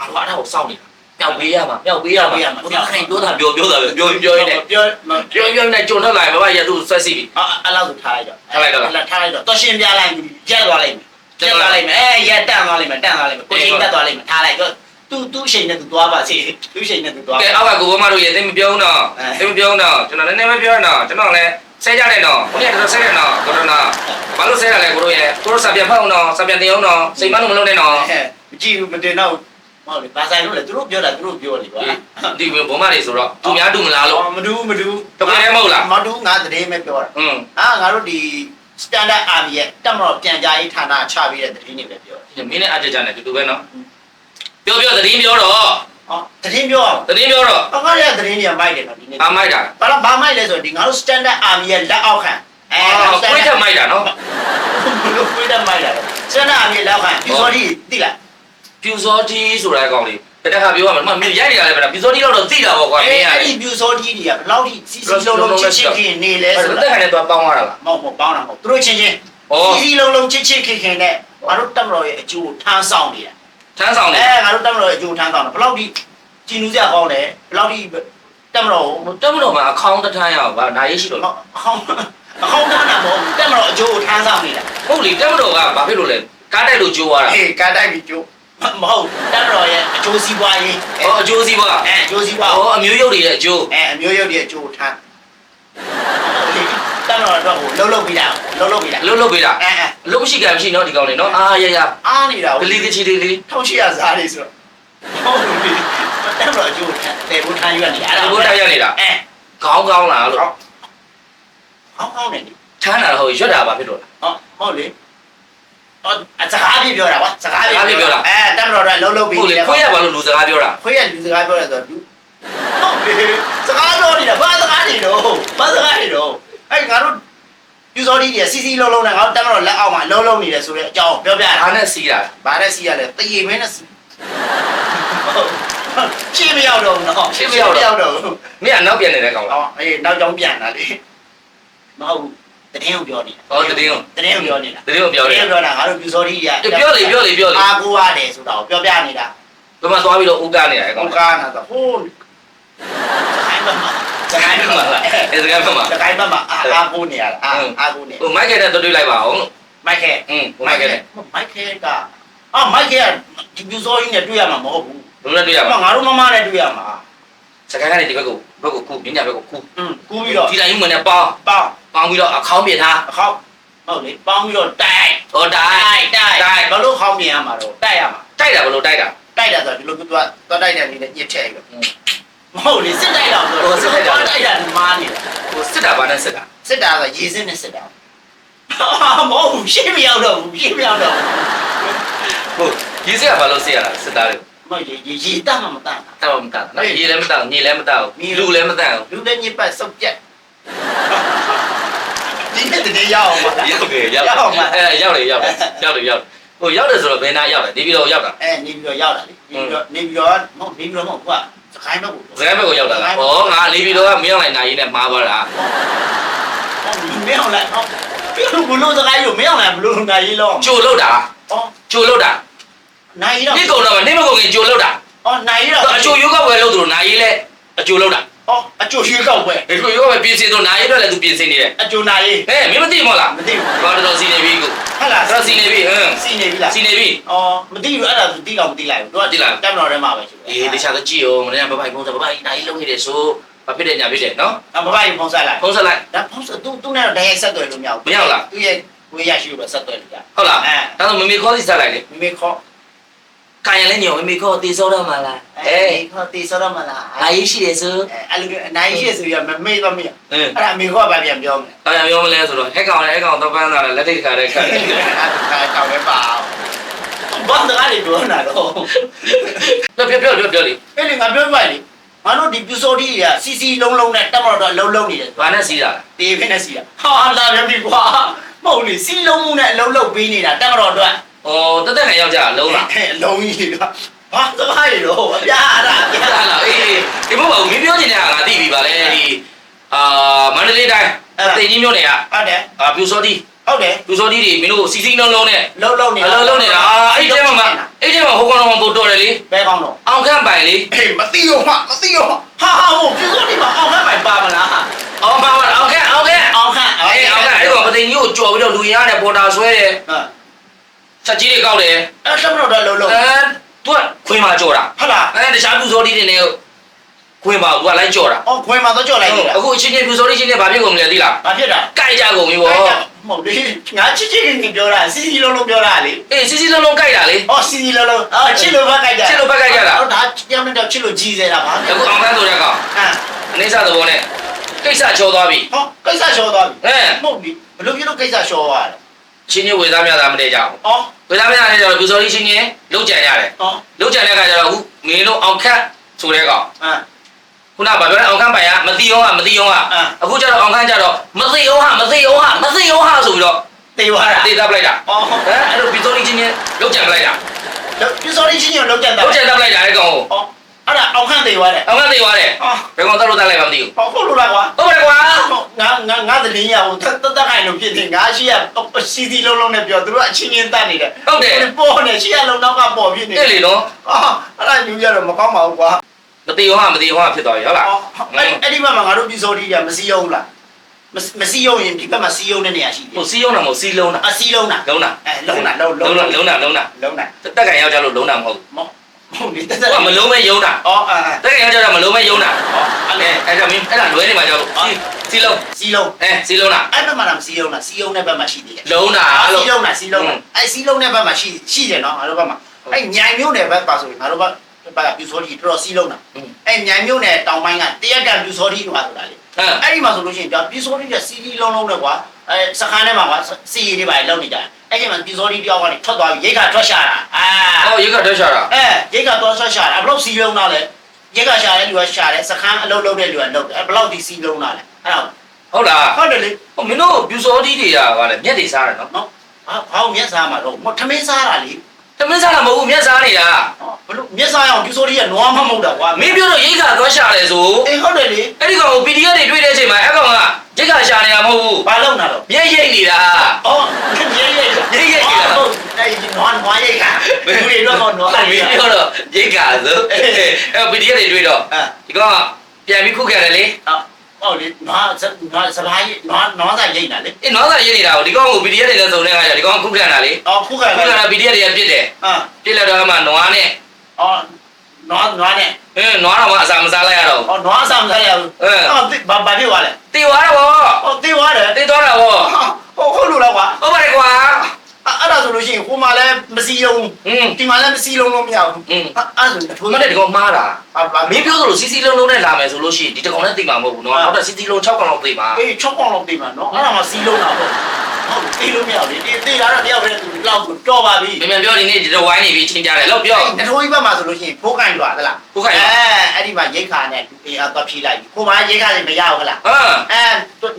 [SPEAKER 1] အတော့အဲ့ဒါကိုစောင့်နေတာ မြောက်ပေးရမှာမြောက်ပေးရမှာ
[SPEAKER 2] မြောက်ပေးရမှာ
[SPEAKER 1] ဘုရားခိုင်ပြောတာပြောပြောတာပဲပြောပြောရင်းနဲ့
[SPEAKER 2] ပြောမ
[SPEAKER 1] ပြောပြောနေကြုံထွက်လာရင်ဘဘကြီးကသူ့ဆွဲစီပြီ
[SPEAKER 2] အဲ့လောက်ဆိုထားလိုက်တော့
[SPEAKER 1] ထားလိုက်တော့လား
[SPEAKER 2] ထားလိုက်တော့တော့ရှင်းပြလိုက်ရက်သွားလိုက်ရက်သွားလိုက်မယ်အဲရက်တန့်သွားလိုက်မယ်တန့်သွားလိုက်မယ်ကိုချင်းတက်သွားလိုက်မယ်ထားလိုက်တော့သူသူ့အချိန်နဲ့သူသွားပါစေသူ့အချိန်နဲ့သူသွား
[SPEAKER 1] ကဲအောက်ကကိုဘမတို့ရေသိမပြောဘူးတော့သိမပြောဘူးတော့ကျွန်တော်လည်းနည်းနည်းပဲပြောရတော့ကျွန်တော်လည်းဆဲကြတယ်တော့ဘုရားတော်ဆဲတယ်တော့ကိုရိုနာဘာလို့ဆဲရလဲကိုတို့ရဲ့ကိုတို့စာပြန်ဖတ်အောင်တော့စာပြန်တင်အောင်တော့စိတ်မလို့မလုပ်နဲ့တော့
[SPEAKER 2] အဲမကြည့်ဘူးမတင်တော့ မဟုတ်လေဘာဆိုင်လို့လဲသူတို့ပြောတာသူတို့ပြောနေကွာ
[SPEAKER 1] ဒီဘုံမတွေဆိုတော့သူများတူမလားလို့
[SPEAKER 2] မတူမတူ
[SPEAKER 1] တကယ်လည်းမဟုတ်လား
[SPEAKER 2] မတူငါသတင်းပဲပြောတာ
[SPEAKER 1] อืม
[SPEAKER 2] အာငါတို့ဒီ standard army ရဲ့တက်မတော်ပြန်ကြားရေးဌာနချပြီးတဲ့သတင်းတွေပဲပြောတယ်
[SPEAKER 1] မင်းနဲ့အကြကြနဲ့တူတူပဲနော်ပြောပြောသတင်းပြောတော့
[SPEAKER 2] ဟောသတင်းပြောအောင်
[SPEAKER 1] သတင်းပြောတော့
[SPEAKER 2] အကောရသတင်းတွေမိုက်တယ်နော်ဒီနေ့
[SPEAKER 1] အမိုက်တာ
[SPEAKER 2] ဘာလို့ဘာမိုက်လဲဆိုတော့ဒီငါတို့ standard army ရဲ့လက်အောက်ခံအဲ
[SPEAKER 1] အော်ကိုယ်ထက်မိုက်တာနော်
[SPEAKER 2] ဘလို့ခွေးတယ်မိုက်တာလဲ standard army ရဲ့လက်အောက်ခံဒီဆိုဒီသိလား
[SPEAKER 1] ပြူစောတီဆိုတဲ့အကောင်လေးတခါပြောရမယ်မင်းရိုက်နေတာလည်းပဲပြူစောတီတော့တော့သိတာပေါ့ကွာမ
[SPEAKER 2] အဲ
[SPEAKER 1] င်းရ
[SPEAKER 2] အဲ့
[SPEAKER 1] လေ
[SPEAKER 2] ဒီ view စောဒီတွေကဘယ်လောက်ထိစီစီလုံးလုံးချစ်ချစ်ခင်နေလဲ
[SPEAKER 1] အဲ့
[SPEAKER 2] ဆို
[SPEAKER 1] ဒါ
[SPEAKER 2] တော့
[SPEAKER 1] တက်ခါနဲ့တော့ပေါင်းရတာလား
[SPEAKER 2] မဟုတ်မဟုတ်ပေါင်းတာမဟုတ်သူတို့ချင်းချင်း
[SPEAKER 1] ဩ
[SPEAKER 2] စီစီလုံးလုံးချစ်ချစ်ခင်ခင်နဲ့ငါတို့တက်မတော်ရဲ့အကျိုးထမ်းဆောင်နေတာ
[SPEAKER 1] ထမ်းဆောင်နေ
[SPEAKER 2] အဲငါတို့တက်မတော်ရဲ့အကျိုးထမ်းဆောင်တာဘယ်လောက်ထိကြည်နူးစရာကောင်းလဲဘယ်လောက်ထိတက်မတော်ကို
[SPEAKER 1] တက်မလို့မှာအခေါင်းတစ်ထမ်းရအောင်ဗာဒါရေးရှိတော့
[SPEAKER 2] အခေါင်းအခေါင်းတန်းတာမဟုတ်ဘူးတက်မတော်အကျိုးကိုထမ်းဆောင်နေတာ
[SPEAKER 1] ဟုတ်လေတက်မလို့ကဘာဖြစ်လို့လဲကားတိုက်လို့ကြိုးရတာ
[SPEAKER 2] ဟေးကာတိုက်ပြီးကျိုး မဟုတ်တက်မတော်ရဲ့အကျိုးစီးပွားရေး
[SPEAKER 1] ဟောအကျိုးစီးပွား
[SPEAKER 2] အဲအကျိုးစီးပွား
[SPEAKER 1] ဟောအမျိုးရုပ်တွေရဲ့အကျိုး
[SPEAKER 2] အဲအမျိုးရုပ်ရဲ့အကျိုးကိုထမ်းတက်မတော်တော့ဟိုလှုပ်လှုပ်ပြီးတာလှုပ်လှုပ်ပြီးတာ
[SPEAKER 1] အလုပ်လုပ်ပေးတာ
[SPEAKER 2] အဲအဲ
[SPEAKER 1] အလုပ်မရှိကံမရှိနော်ဒီကောင်လေးနော်အာရရ
[SPEAKER 2] အားနေတာ
[SPEAKER 1] ကလေးကချီလေးလေး
[SPEAKER 2] ထောင်ရှိရစားလေးဆိုတော့ဟုတ်ပြီတက်မတော်အကျိုးကိုထမ်းတယ်ဘုထားရွက်နေအဲ့ဒါ
[SPEAKER 1] ဘိုးတိုက်ရနေတာ
[SPEAKER 2] အဲ
[SPEAKER 1] ခေါင်းကောင်းလားလို့
[SPEAKER 2] ဟောင်းဟောင်းနေတယ်
[SPEAKER 1] ထမ်းတာဟုတ်ရွက်တာဘာဖြစ်လို့လဲ
[SPEAKER 2] ဟောဟုတ်လေ ဟောအစကားပြေပြောတာကွာစကားပြေ
[SPEAKER 1] စကားပြေပြောတာ
[SPEAKER 2] အဲတက်မတော်တော့လှုပ်လှုပ်ပြီး
[SPEAKER 1] ဟုတ်လေခွေးရဘာလို့လူစကားပြောတာ
[SPEAKER 2] ခွေးရလူစကားပြောတယ်ဆိုတော့လူဟုတ်လေစကားပြောနေတာဘာစကားနေတော့ဘာစကားနေတော့အဲ့ငါတို့ယူစော်ဒီတွေစီစီလုံးလုံးနဲ့ငါတို့တက်မတော်လက်အောက်မှာလုံးလုံးနေတယ်ဆိုတဲ့အကြောင်းပြောပြတာ
[SPEAKER 1] ဒါနဲ့စီးတာ
[SPEAKER 2] ဘာနဲ့စီရလဲတရေမင်းနဲ့စီရှင်းမရောက်တော့ဘူးနော်ရောက်တော့ဘူး
[SPEAKER 1] မင်းကနောက်ပြန်နေတဲ့ကောင်လား
[SPEAKER 2] အော်အေးနောက်ကြောင်းပြန်လာလေမဟုတ်ဘူး တရင်ကိုပြောနေတာ
[SPEAKER 1] ဟောတည်င်းကို
[SPEAKER 2] တရင်ကိုပြောနေတာ
[SPEAKER 1] တည်င်းကိုပြော
[SPEAKER 2] တ
[SPEAKER 1] တယ်
[SPEAKER 2] ရင်ပြောတာငါတို့ပြူစော်ဒီရ
[SPEAKER 1] ပြောလေပြောလေပြောလေ
[SPEAKER 2] အာကိုရတယ်ဆိုတာကိုပြောပြနေတာ
[SPEAKER 1] ဘယ်မှာသွားပြီးတော့ဥကားနေတာအဲကောင်
[SPEAKER 2] ကိုကားနာတော့ဟိုးစကိုင်းဘက်မှာစကိုင်းဘက်မှာ
[SPEAKER 1] အဲစကားဘက်မှာ
[SPEAKER 2] စကိုင်းဘက်မှာအာအာကိုနေရတာအာအာကိုနေ
[SPEAKER 1] ဟိုမိုက်ကနဲ့တွေ့လိုက်ပါအောင်လို့
[SPEAKER 2] မိုက်ခဲ
[SPEAKER 1] อืมမိုက်ကနဲ့
[SPEAKER 2] မိုက်ခဲကအာမိုက်ခဲဒီပြူစော်ကြီးနဲ့တွေ့ရမှာမဟုတ်ဘူး
[SPEAKER 1] ဘယ်လိုလဲတွေ့ရ
[SPEAKER 2] အမ
[SPEAKER 1] မှာ
[SPEAKER 2] ငါတို့မမနဲ့တွေ့ရမှာ
[SPEAKER 1] စကားကနေဒီဘက်ကိုဘက်ကိုခုညညာဘက်ကိုခု
[SPEAKER 2] อืมကူးပြီးတော့
[SPEAKER 1] ဒီတိုင်းမနဲ့ပေါင်း
[SPEAKER 2] ပေါင်း
[SPEAKER 1] ပေါင်းပြီးတော့အခေါင်းပြင်ထား
[SPEAKER 2] အခေါက်ဟုတ်လေပေါင်းပြီးတော့တိုက်
[SPEAKER 1] ဟောတိုက်
[SPEAKER 2] တိုက်တိုက်ဘလို့ခေါင်းပြင်ရမှာတော့တိုက်ရမှာ
[SPEAKER 1] တိုက်တာဘယ်လိုတိုက်တာ
[SPEAKER 2] တိုက်တာဆိုဒီလိုသူကသွားတိုက်တဲ့အနေနဲ့ညစ်ထည့်ပြီးမဟုတ်လေစစ်တိုက်တော့တိုက်တာမားနေတာ
[SPEAKER 1] ဟိုစစ်တာဘာနဲ့စစ်တာ
[SPEAKER 2] စစ်တာဆိုရေစစ်နဲ့စစ်တာမဟုတ်ဘူးရှင်းမရောက်တော့ဘူးရှင်းမရောက်တော့
[SPEAKER 1] ဟုတ်ဒီစစ်ကဘာလို့စစ်ရတာစစ်သားတွေ
[SPEAKER 2] မဟုတ်ရေရေတတ်မှမတတ်
[SPEAKER 1] တောက်မတောက်နော်ရေလည်းမတောက်ညလည်းမတောက်လူလည်းမတောက်
[SPEAKER 2] လူတဲ့ညစ်ပတ်စုပ်ပြက်ဒီနေ့တည်းရအောင်ပါလား
[SPEAKER 1] ရောက်တယ်ရောက်အဲရောက်တယ်ရောက်တယ်ရောက်တယ်ရောက်ဟိုရောက်တယ်ဆိုတော့ဘယ်နာရောက်တယ်ဒီပြီးတော့ရောက်တာ
[SPEAKER 2] အဲနေပြီးတော့ရောက်တာလေနေပြီးတော့နေပြီးတော့မဟုတ်နေပြီးတော့မဟုတ်ကွာစကိုင်းဘက်ကို
[SPEAKER 1] စကားဘက်ကိုရောက်တာလားဟောငါနေပြီးတော့မင်းအောင်လိုက်နိုင်ရင်နဲ့မှားပါလား
[SPEAKER 2] မင်းအောင်လိုက်ဟောဘလို့စကိုင်းလို့မင်းအောင်လိုက်ဘလို့နိုင်ရေးလို့
[SPEAKER 1] ကြိုလောက်တာ
[SPEAKER 2] ဟော
[SPEAKER 1] ကြိုလောက်တာ
[SPEAKER 2] နိုင်တော့
[SPEAKER 1] ဒီကုံတော့နေမကုံကြီးကြိုလောက်တာ
[SPEAKER 2] ဟောနိုင်တော့
[SPEAKER 1] အချိုယောဂဝယ်လို့သူတို့နိုင်ရင်လဲအချိုလောက်တာ
[SPEAKER 2] ဟောအကျိုးရွှေကောက်ပွဲ
[SPEAKER 1] ဒီကိုရောပဲပြင်ဆင်တော့နိုင်အတွက်လည်းသူပြင်ဆင်နေတယ်
[SPEAKER 2] အကျိုးနာရေး
[SPEAKER 1] ဟဲ့မင်းမသိမလား
[SPEAKER 2] မသိဘူး
[SPEAKER 1] ဘာတော်တော်စီနေပြီကို
[SPEAKER 2] ဟုတ်လား
[SPEAKER 1] တော်စီနေပြီဟမ်
[SPEAKER 2] စီနေပြီလား
[SPEAKER 1] စီနေပြီ
[SPEAKER 2] အော်မသိဘူးအဲ့ဒါသူသိတော့မသိလိုက်ဘူးသူက
[SPEAKER 1] သိလား
[SPEAKER 2] တက်မတော်ထဲမှာပဲရှိတယ်
[SPEAKER 1] အေးတခြားကကြည့်အောင်မနေ့ကဘဘိုင်ပုံစံဘဘိုင်နိုင်လုံးနေတယ်ဆိုဘာဖြစ်တယ်ညာဖြစ်တယ်နော်
[SPEAKER 2] အဘဘကြီးဖုန်းဆက်လိုက်
[SPEAKER 1] ဖုန်းဆက်လိုက်
[SPEAKER 2] ဒါဖုန်းဆက်သူသူနဲ့တော့တရားဆက်သွယ်လို့မရဘူး
[SPEAKER 1] မရဘူးလား
[SPEAKER 2] သူရဲ့ဝေးရရှိလို့ဆက်သွယ်လို့ရ
[SPEAKER 1] ဟုတ်လား
[SPEAKER 2] အဲ
[SPEAKER 1] ဒါဆိုမမေခေါ်စီဆက်လိုက်လေ
[SPEAKER 2] မိမိခေါ်
[SPEAKER 1] ကာယံလည်းညောမမေခေါ်တေစောတော့မှလား
[SPEAKER 2] အဲ
[SPEAKER 1] အေး
[SPEAKER 2] ခေါ်တီဆောတော့မလား
[SPEAKER 1] အားရရှိတယ်ဆို
[SPEAKER 2] အဲ့လိုအနိုင်ရှိဆိုရမမေ့တော့မရ
[SPEAKER 1] အင်း
[SPEAKER 2] အဲ့ဒါမိခေါ်ပါပြန်ပြောမယ်
[SPEAKER 1] ကာယံပြောမလဲဆိုတော့ဟဲ့ကောင်လည်းဟဲ့ကောင်တော့ပန်းလာတယ်လက်ထိတ်ခါတဲ့ခါတယ်
[SPEAKER 2] အဲ့ကောင်းပဲပါဘာတကားလေးပြောနေတာတော့
[SPEAKER 1] ပြောပြောပြောပြောလေ
[SPEAKER 2] အဲ့လေငါပြောပါလေငါတို့ဒီပြူစော်ဒီကစီစီလုံးလုံးနဲ့တက်မတော်တော့လုံးလုံးနေတယ်
[SPEAKER 1] ဘာနဲ့စီးတာလဲ
[SPEAKER 2] တေးဖင်းနဲ့စီတာဟာလာပြန်ပြီကွာမဟုတ်လေစီလုံးမှုနဲ့အလုံးလုံးပေးနေတာတက်မတော်တော့
[SPEAKER 1] ဩတက်တက်ငယ်ယောက်ျားလုံးလား
[SPEAKER 2] အလုံးကြီးကဘာသမားရတော့အပြားရအပြား
[SPEAKER 1] ဟာလားအေးဒီဘုဘောမင်းပြောချင်တဲ့ဟာငါသိပြီပါလေဒီအာမန္တလေးတိုင်းတိတ်ကြီးမြို့နယ်က
[SPEAKER 2] ဟုတ်တယ်
[SPEAKER 1] အာပြူစောတိ
[SPEAKER 2] ဟုတ်တယ်
[SPEAKER 1] ပြူစောတိတွေမင်းတို့စီစီလုံးလုံးနဲ့
[SPEAKER 2] လုံးလုံးနေ
[SPEAKER 1] အလုံးလုံးနေတာအဲ့ဒီထဲမှာအဲ့ဒီထဲမှာဟိုကောင်တော်ပို့တော်တယ်လေ
[SPEAKER 2] ဘဲကောင်းတော့
[SPEAKER 1] အောင်ခန့်ပိုင်လေ
[SPEAKER 2] အေးမသိရောမမသိရောဟာဟာဟိုပြူစော်ဒီမှာအောင်ခန့်ပိုင်ပါမလား
[SPEAKER 1] အောင်ပါအောင်ခန့်အောင်ခန့်
[SPEAKER 2] အောင်ခန့်
[SPEAKER 1] အေးအောင်ခန့်အဲ့ကောင်ပသိန်းကြီးကိုကြော်ပြီးတော့လူရင်းနဲ့ပေါ်တာဆွဲတယ်
[SPEAKER 2] ဟာ
[SPEAKER 1] ချက်ကြီးတွေကောက်တယ်
[SPEAKER 2] အဲ့တက်မတော်တော့လုံးလုံး
[SPEAKER 1] အဲသူကခွင်မှာကြော်တာ
[SPEAKER 2] ဟုတ်လား
[SPEAKER 1] အဲတခြားပြူစောတိတွေနဲ့ခွင်မှာသူကလိုက်ကြော်တာ
[SPEAKER 2] အော်ခွင်မှာတော့ကြော်လိုက်နေတာ
[SPEAKER 1] အခုအချင်းချင်းပြူစောတိချင်းနဲ့ဘာဖြစ်ကုန်လဲသိလား
[SPEAKER 2] ဘာဖြစ်တာ
[SPEAKER 1] ကြိုက်ကြကုန်ပြီဗော
[SPEAKER 2] မဟုတ်လေငါချစ်ချစ်နေပြောတာစီစီလုံးလုံးပြောတာလေ
[SPEAKER 1] အေးစီစီလုံးလုံးကြိုက်တာလေ
[SPEAKER 2] အော်စီစီလုံးလုံးအော်ချစ်လို့ဘက်ကြိုက်တာ
[SPEAKER 1] ချစ်လို့ဘက်ကြိုက်ကြတာ
[SPEAKER 2] ဟုတ်ဒါပြောင်းနေတော့ချစ်လို့ကြီးစေတာပါ
[SPEAKER 1] အခုအောင်ခန့်ဆိုတဲ့ကောင်
[SPEAKER 2] ဟမ်
[SPEAKER 1] အနေစားသဘောနဲ့ကိစ္စချောသွားပြီ
[SPEAKER 2] ဟောကိစ္စလျှော်သွားပြီ
[SPEAKER 1] အဲ
[SPEAKER 2] မဟုတ်ဘူးဘယ်လိုပြလို့ကိစ္စလျှော်သွားလဲ
[SPEAKER 1] ချင်းချင်းဝေသားများသားမတည့်ကြဘူး
[SPEAKER 2] အော်
[SPEAKER 1] ဝေသားများနဲ့ကျတော့ပြူစောတိချင်းချင်းလုံးကြံရတယ်
[SPEAKER 2] အော်
[SPEAKER 1] လုံးကြံတဲ့အခါကျတော့အခုမင်းတို့အောင်ခန့်ဆိုတဲ့ကောင်
[SPEAKER 2] ဟမ်
[SPEAKER 1] ခုနကဗာပြောတဲ့အောင်ခန့်ပိုင်ကမတိအောင်ဟာမတိအောင်ဟာ
[SPEAKER 2] အင်း
[SPEAKER 1] အခုကျတော့အောင်ခန့်ကျတော့မတိအောင်ဟာမတိအောင်ဟာမတိအောင်ဟာဆိုပြီးတော့
[SPEAKER 2] တေးသွားတာ
[SPEAKER 1] တေးတပ်လိုက်တာ
[SPEAKER 2] အော်
[SPEAKER 1] ဟမ်အဲ့လိုပြူစောတိချင်းချင်းလုံးကြံပလိုက်တာ
[SPEAKER 2] ပြစော်လေးချင်းချင်းလုံးကြတာ
[SPEAKER 1] လုံးကြံတပ်လိုက်တာအဲ့ကောင်ကို
[SPEAKER 2] အော်အဲ့ဒါအောင်ခန့်တေးသွားတယ်
[SPEAKER 1] အောင်ခန့်တေးသွားတယ်
[SPEAKER 2] အော်
[SPEAKER 1] ဘယ်ကောင်တက်လို့တက်လိုက်မှမသိဘူး
[SPEAKER 2] ဟောဟုတ်လို့လားကွာ
[SPEAKER 1] ဟုတ်တယ်ကွာ
[SPEAKER 2] ငါငါငါတလင်းရဟိုတတ်တတ်ခိုင်လို့ဖြစ်နေငါရှိရစီစီလုံးလုံးနဲ့ပြောသူတို့အချင်းချင်းတတ်နေတယ်
[SPEAKER 1] ဟုတ်တယ်
[SPEAKER 2] ပေါ်နေရှိရလုံးနောက်ကပေါ်ဖြစ်နေ
[SPEAKER 1] အဲ့လေနော်
[SPEAKER 2] အော်အဲ့ဒါညူရတော့မကောင်းပါဘူးကွာ
[SPEAKER 1] မတိအောင်ဟာမတိအောင်ဟာဖြစ်သွားပြီဟုတ်လား
[SPEAKER 2] အော်အဲ့အဲ့ဒီဘက်မှာငါတို့ပြည်စော်ဒီကမစီးရုံးလားမစီးရုံးရင်ဒီဘက်မှာစီးရုံးတဲ့နေရာရှိတယ်
[SPEAKER 1] ဟိုစီးအောင်တာမဟုတ်စီးလုံးတာ
[SPEAKER 2] အစီးလုံးလား
[SPEAKER 1] လုံးတာ
[SPEAKER 2] အဲလုံးတာလုံး
[SPEAKER 1] လုံးတာလုံးတာလုံးတာ
[SPEAKER 2] လုံးတာ
[SPEAKER 1] တက်ကန်ယောက်ျားလို့လုံးတာမဟုတ်
[SPEAKER 2] မ ဟုတ်ဒီတက်
[SPEAKER 1] ဘူးဟိုကမလုံးမဲယုံတာ
[SPEAKER 2] အော်အဲအဲ
[SPEAKER 1] တက်ကန်ယောက်ျားတော့မလုံးမဲယုံတာ
[SPEAKER 2] အော်
[SPEAKER 1] အဲ
[SPEAKER 2] အဲ့
[SPEAKER 1] အဲ့ဒါမင်းအဲ့ဒါလွဲနေမှာကြောက်လို့စီးလုံး
[SPEAKER 2] စီးလုံး
[SPEAKER 1] အဲစီးလုံးတာ
[SPEAKER 2] အဲ့ဘက်မှာလားစီးရုံးလားစီးရုံးတဲ့ဘက်မှာရှိတယ်
[SPEAKER 1] လုံးတာလို့
[SPEAKER 2] စီးလုံးလားစီးလုံးလားအဲ့စီးလုံးတဲ့ဘက်မှာရှိရှိတယ်နော်ငါတို့ဘက်မှာအဲ့ညိုင်မျိုးနယ်ဘက်ပါဆိုရင်ငါတို့ဘက်ဘက်ကပြူစောဒီတော်တော်စီးလုံးတာအဲ့ညိုင်မျိုးနယ်တောင်ပိုင်းကတရက်ကပြူစောဒီတို့ပါဆိုတာလေ
[SPEAKER 1] ဟမ်
[SPEAKER 2] အဲ့ဒီမှာဆိုလို့ရှိရင်ပြူစောဒီကစီးစီးလုံးလုံးနဲ့ကွာအဲစခန်းထဲမှာကွာစီရီတွေပါလောက်နေကြ အဲ့ဒီမှာပြူစောဒီတယောက်ကနေထွက်သွားပြီးရိတ်ခါထွက်ရှာတာအာ
[SPEAKER 1] အော်ရေကတက်ရှာတာ
[SPEAKER 2] အဲရိတ်ခါသွားထွက်ရှာတာဘလို့စီလုံးတော့လဲရိတ်ခါရှာတဲ့လူကရှာတယ်စခန်းအလုပ်လုပ်တဲ့လူကလုပ်တယ်ဘလို့ဒီစီလုံးတော့လဲအဲ့ဒါ
[SPEAKER 1] ဟုတ်လား
[SPEAKER 2] ဟုတ်တယ်လေ
[SPEAKER 1] ဟိုမင်းတို့ပြူစောတီးတွေကဗာလေမျက်တွေစားတယ်နော်
[SPEAKER 2] နော်ဘာဘာမျက်စားမှာတော့မထမင်းစားတာလေ
[SPEAKER 1] တမင်းစားတာမဟုတ်ဘူးမျက်စားနေတာ
[SPEAKER 2] ဘလို့မျက်စားရအောင်ပြူစောဒီကနွားမမဟုတ်တာကွာ
[SPEAKER 1] မင်းပြောတော့ရိတ်ခါသွားရှာတယ်ဆို
[SPEAKER 2] အေးဟုတ်တယ်လေ
[SPEAKER 1] အဲ့ဒီကောင်ကို PDF တွေတွေ့တဲ့အချိန်မှာအဲ့ကောင်က ရိတ်ခါရှာနေတာမဟုတ်ဘူး
[SPEAKER 2] ဘာလုပ်နေတာတော့
[SPEAKER 1] မျက်ရိတ်နေတာ
[SPEAKER 2] အော်ရိတ်ရိတ်ရိတ်
[SPEAKER 1] ရိတ်ရိတ်နေတာ
[SPEAKER 2] ဟုတ်အဲ့ဒီနွားနွားရိတ်ကဘယ်လိုလဲတော့နွား
[SPEAKER 1] မ
[SPEAKER 2] ရိတ်
[SPEAKER 1] င်း
[SPEAKER 2] က
[SPEAKER 1] ပြောတော့ရိတ်ခါဆိုအဲ့ PDF တွေတွေ့တော့
[SPEAKER 2] အဲ
[SPEAKER 1] ဒီကောင်ကပြန်ပြီးခုခံတယ်လေ
[SPEAKER 2] ဟုတ်လေနွားနွားစပိုင်းနွားနွားစားရိတ်တာလေ
[SPEAKER 1] အေးနောသာရိတ်နေတာကိုဒီကောင်ကို PDF တွေနဲ့စုံတဲ့ခါကျဒီကောင်ကခုခံတာလေ
[SPEAKER 2] အော်ခုခံ
[SPEAKER 1] ခုခံ
[SPEAKER 2] လာ
[SPEAKER 1] တာ PDF တွေကပြစ်တယ်
[SPEAKER 2] အာ
[SPEAKER 1] ပြစ်လိုက်တော့အမှနွားနဲ့
[SPEAKER 2] အော် နွားနွားနဲ့
[SPEAKER 1] အင်းနွားတော့မအစာမစားလိုက်ရတော့
[SPEAKER 2] ဟောနွားအစာမစားရဘူး
[SPEAKER 1] အော်
[SPEAKER 2] ဘာဘာဖြစ်သွားလဲ
[SPEAKER 1] တေသွားတာဗော
[SPEAKER 2] ဟောတေသွားတယ်
[SPEAKER 1] တေသွားတာဗော
[SPEAKER 2] ဟိုဟိုလူလောက်ကွာ
[SPEAKER 1] ဟုတ်ပါတယ်ကွာ
[SPEAKER 2] အဲ့ဒါဆိုလို့ရှိရင်ဟိုမှာလည်းမစီလုံးဒီမှာလည်းမစီလုံးလို့မရဘူးအဲ့ဒါဆိုရင်
[SPEAKER 1] အထူးမတဲ့ဒီကောင်မှားတာမင်းပြောသလိုစီစီလုံးလုံးနဲ့လာမယ်ဆိုလို့ရှိရင်ဒီတကောင်နဲ့တိတ်မှာမဟုတ်ဘူးနော်နောက်တော့စီစီလုံး6ကောင်လောက်တိတ်မှာ
[SPEAKER 2] အေး6ကောင်လောက်တိတ်မှာနော်အဲ့ဒါမှစီလုံးတာပေါ့ ဟုတ်တေးလို့မရဘူးလေတေးတာတော့တယောက်တည်းသူလောက်ကိုတော့ပါပြီ
[SPEAKER 1] မင်းမပြောဒီနေ့ဒီတော့ဝိုင်းနေပြီချင်းကြတယ်လို့ပြော
[SPEAKER 2] အဲ့ထိုးကြီးဘက်မှာဆိုလို့ရှိရင်ဖိုးကင်လွာသလား
[SPEAKER 1] ခုခိုင်
[SPEAKER 2] အဲ
[SPEAKER 1] ပါ
[SPEAKER 2] အဲ့ဒီမှာရိတ်ခါနဲ့အေးအတော့ဖြီးလိုက်ပြီကိုမရိတ်ခါလည်းမရဘူးခလား
[SPEAKER 1] ဟမ်
[SPEAKER 2] အဲ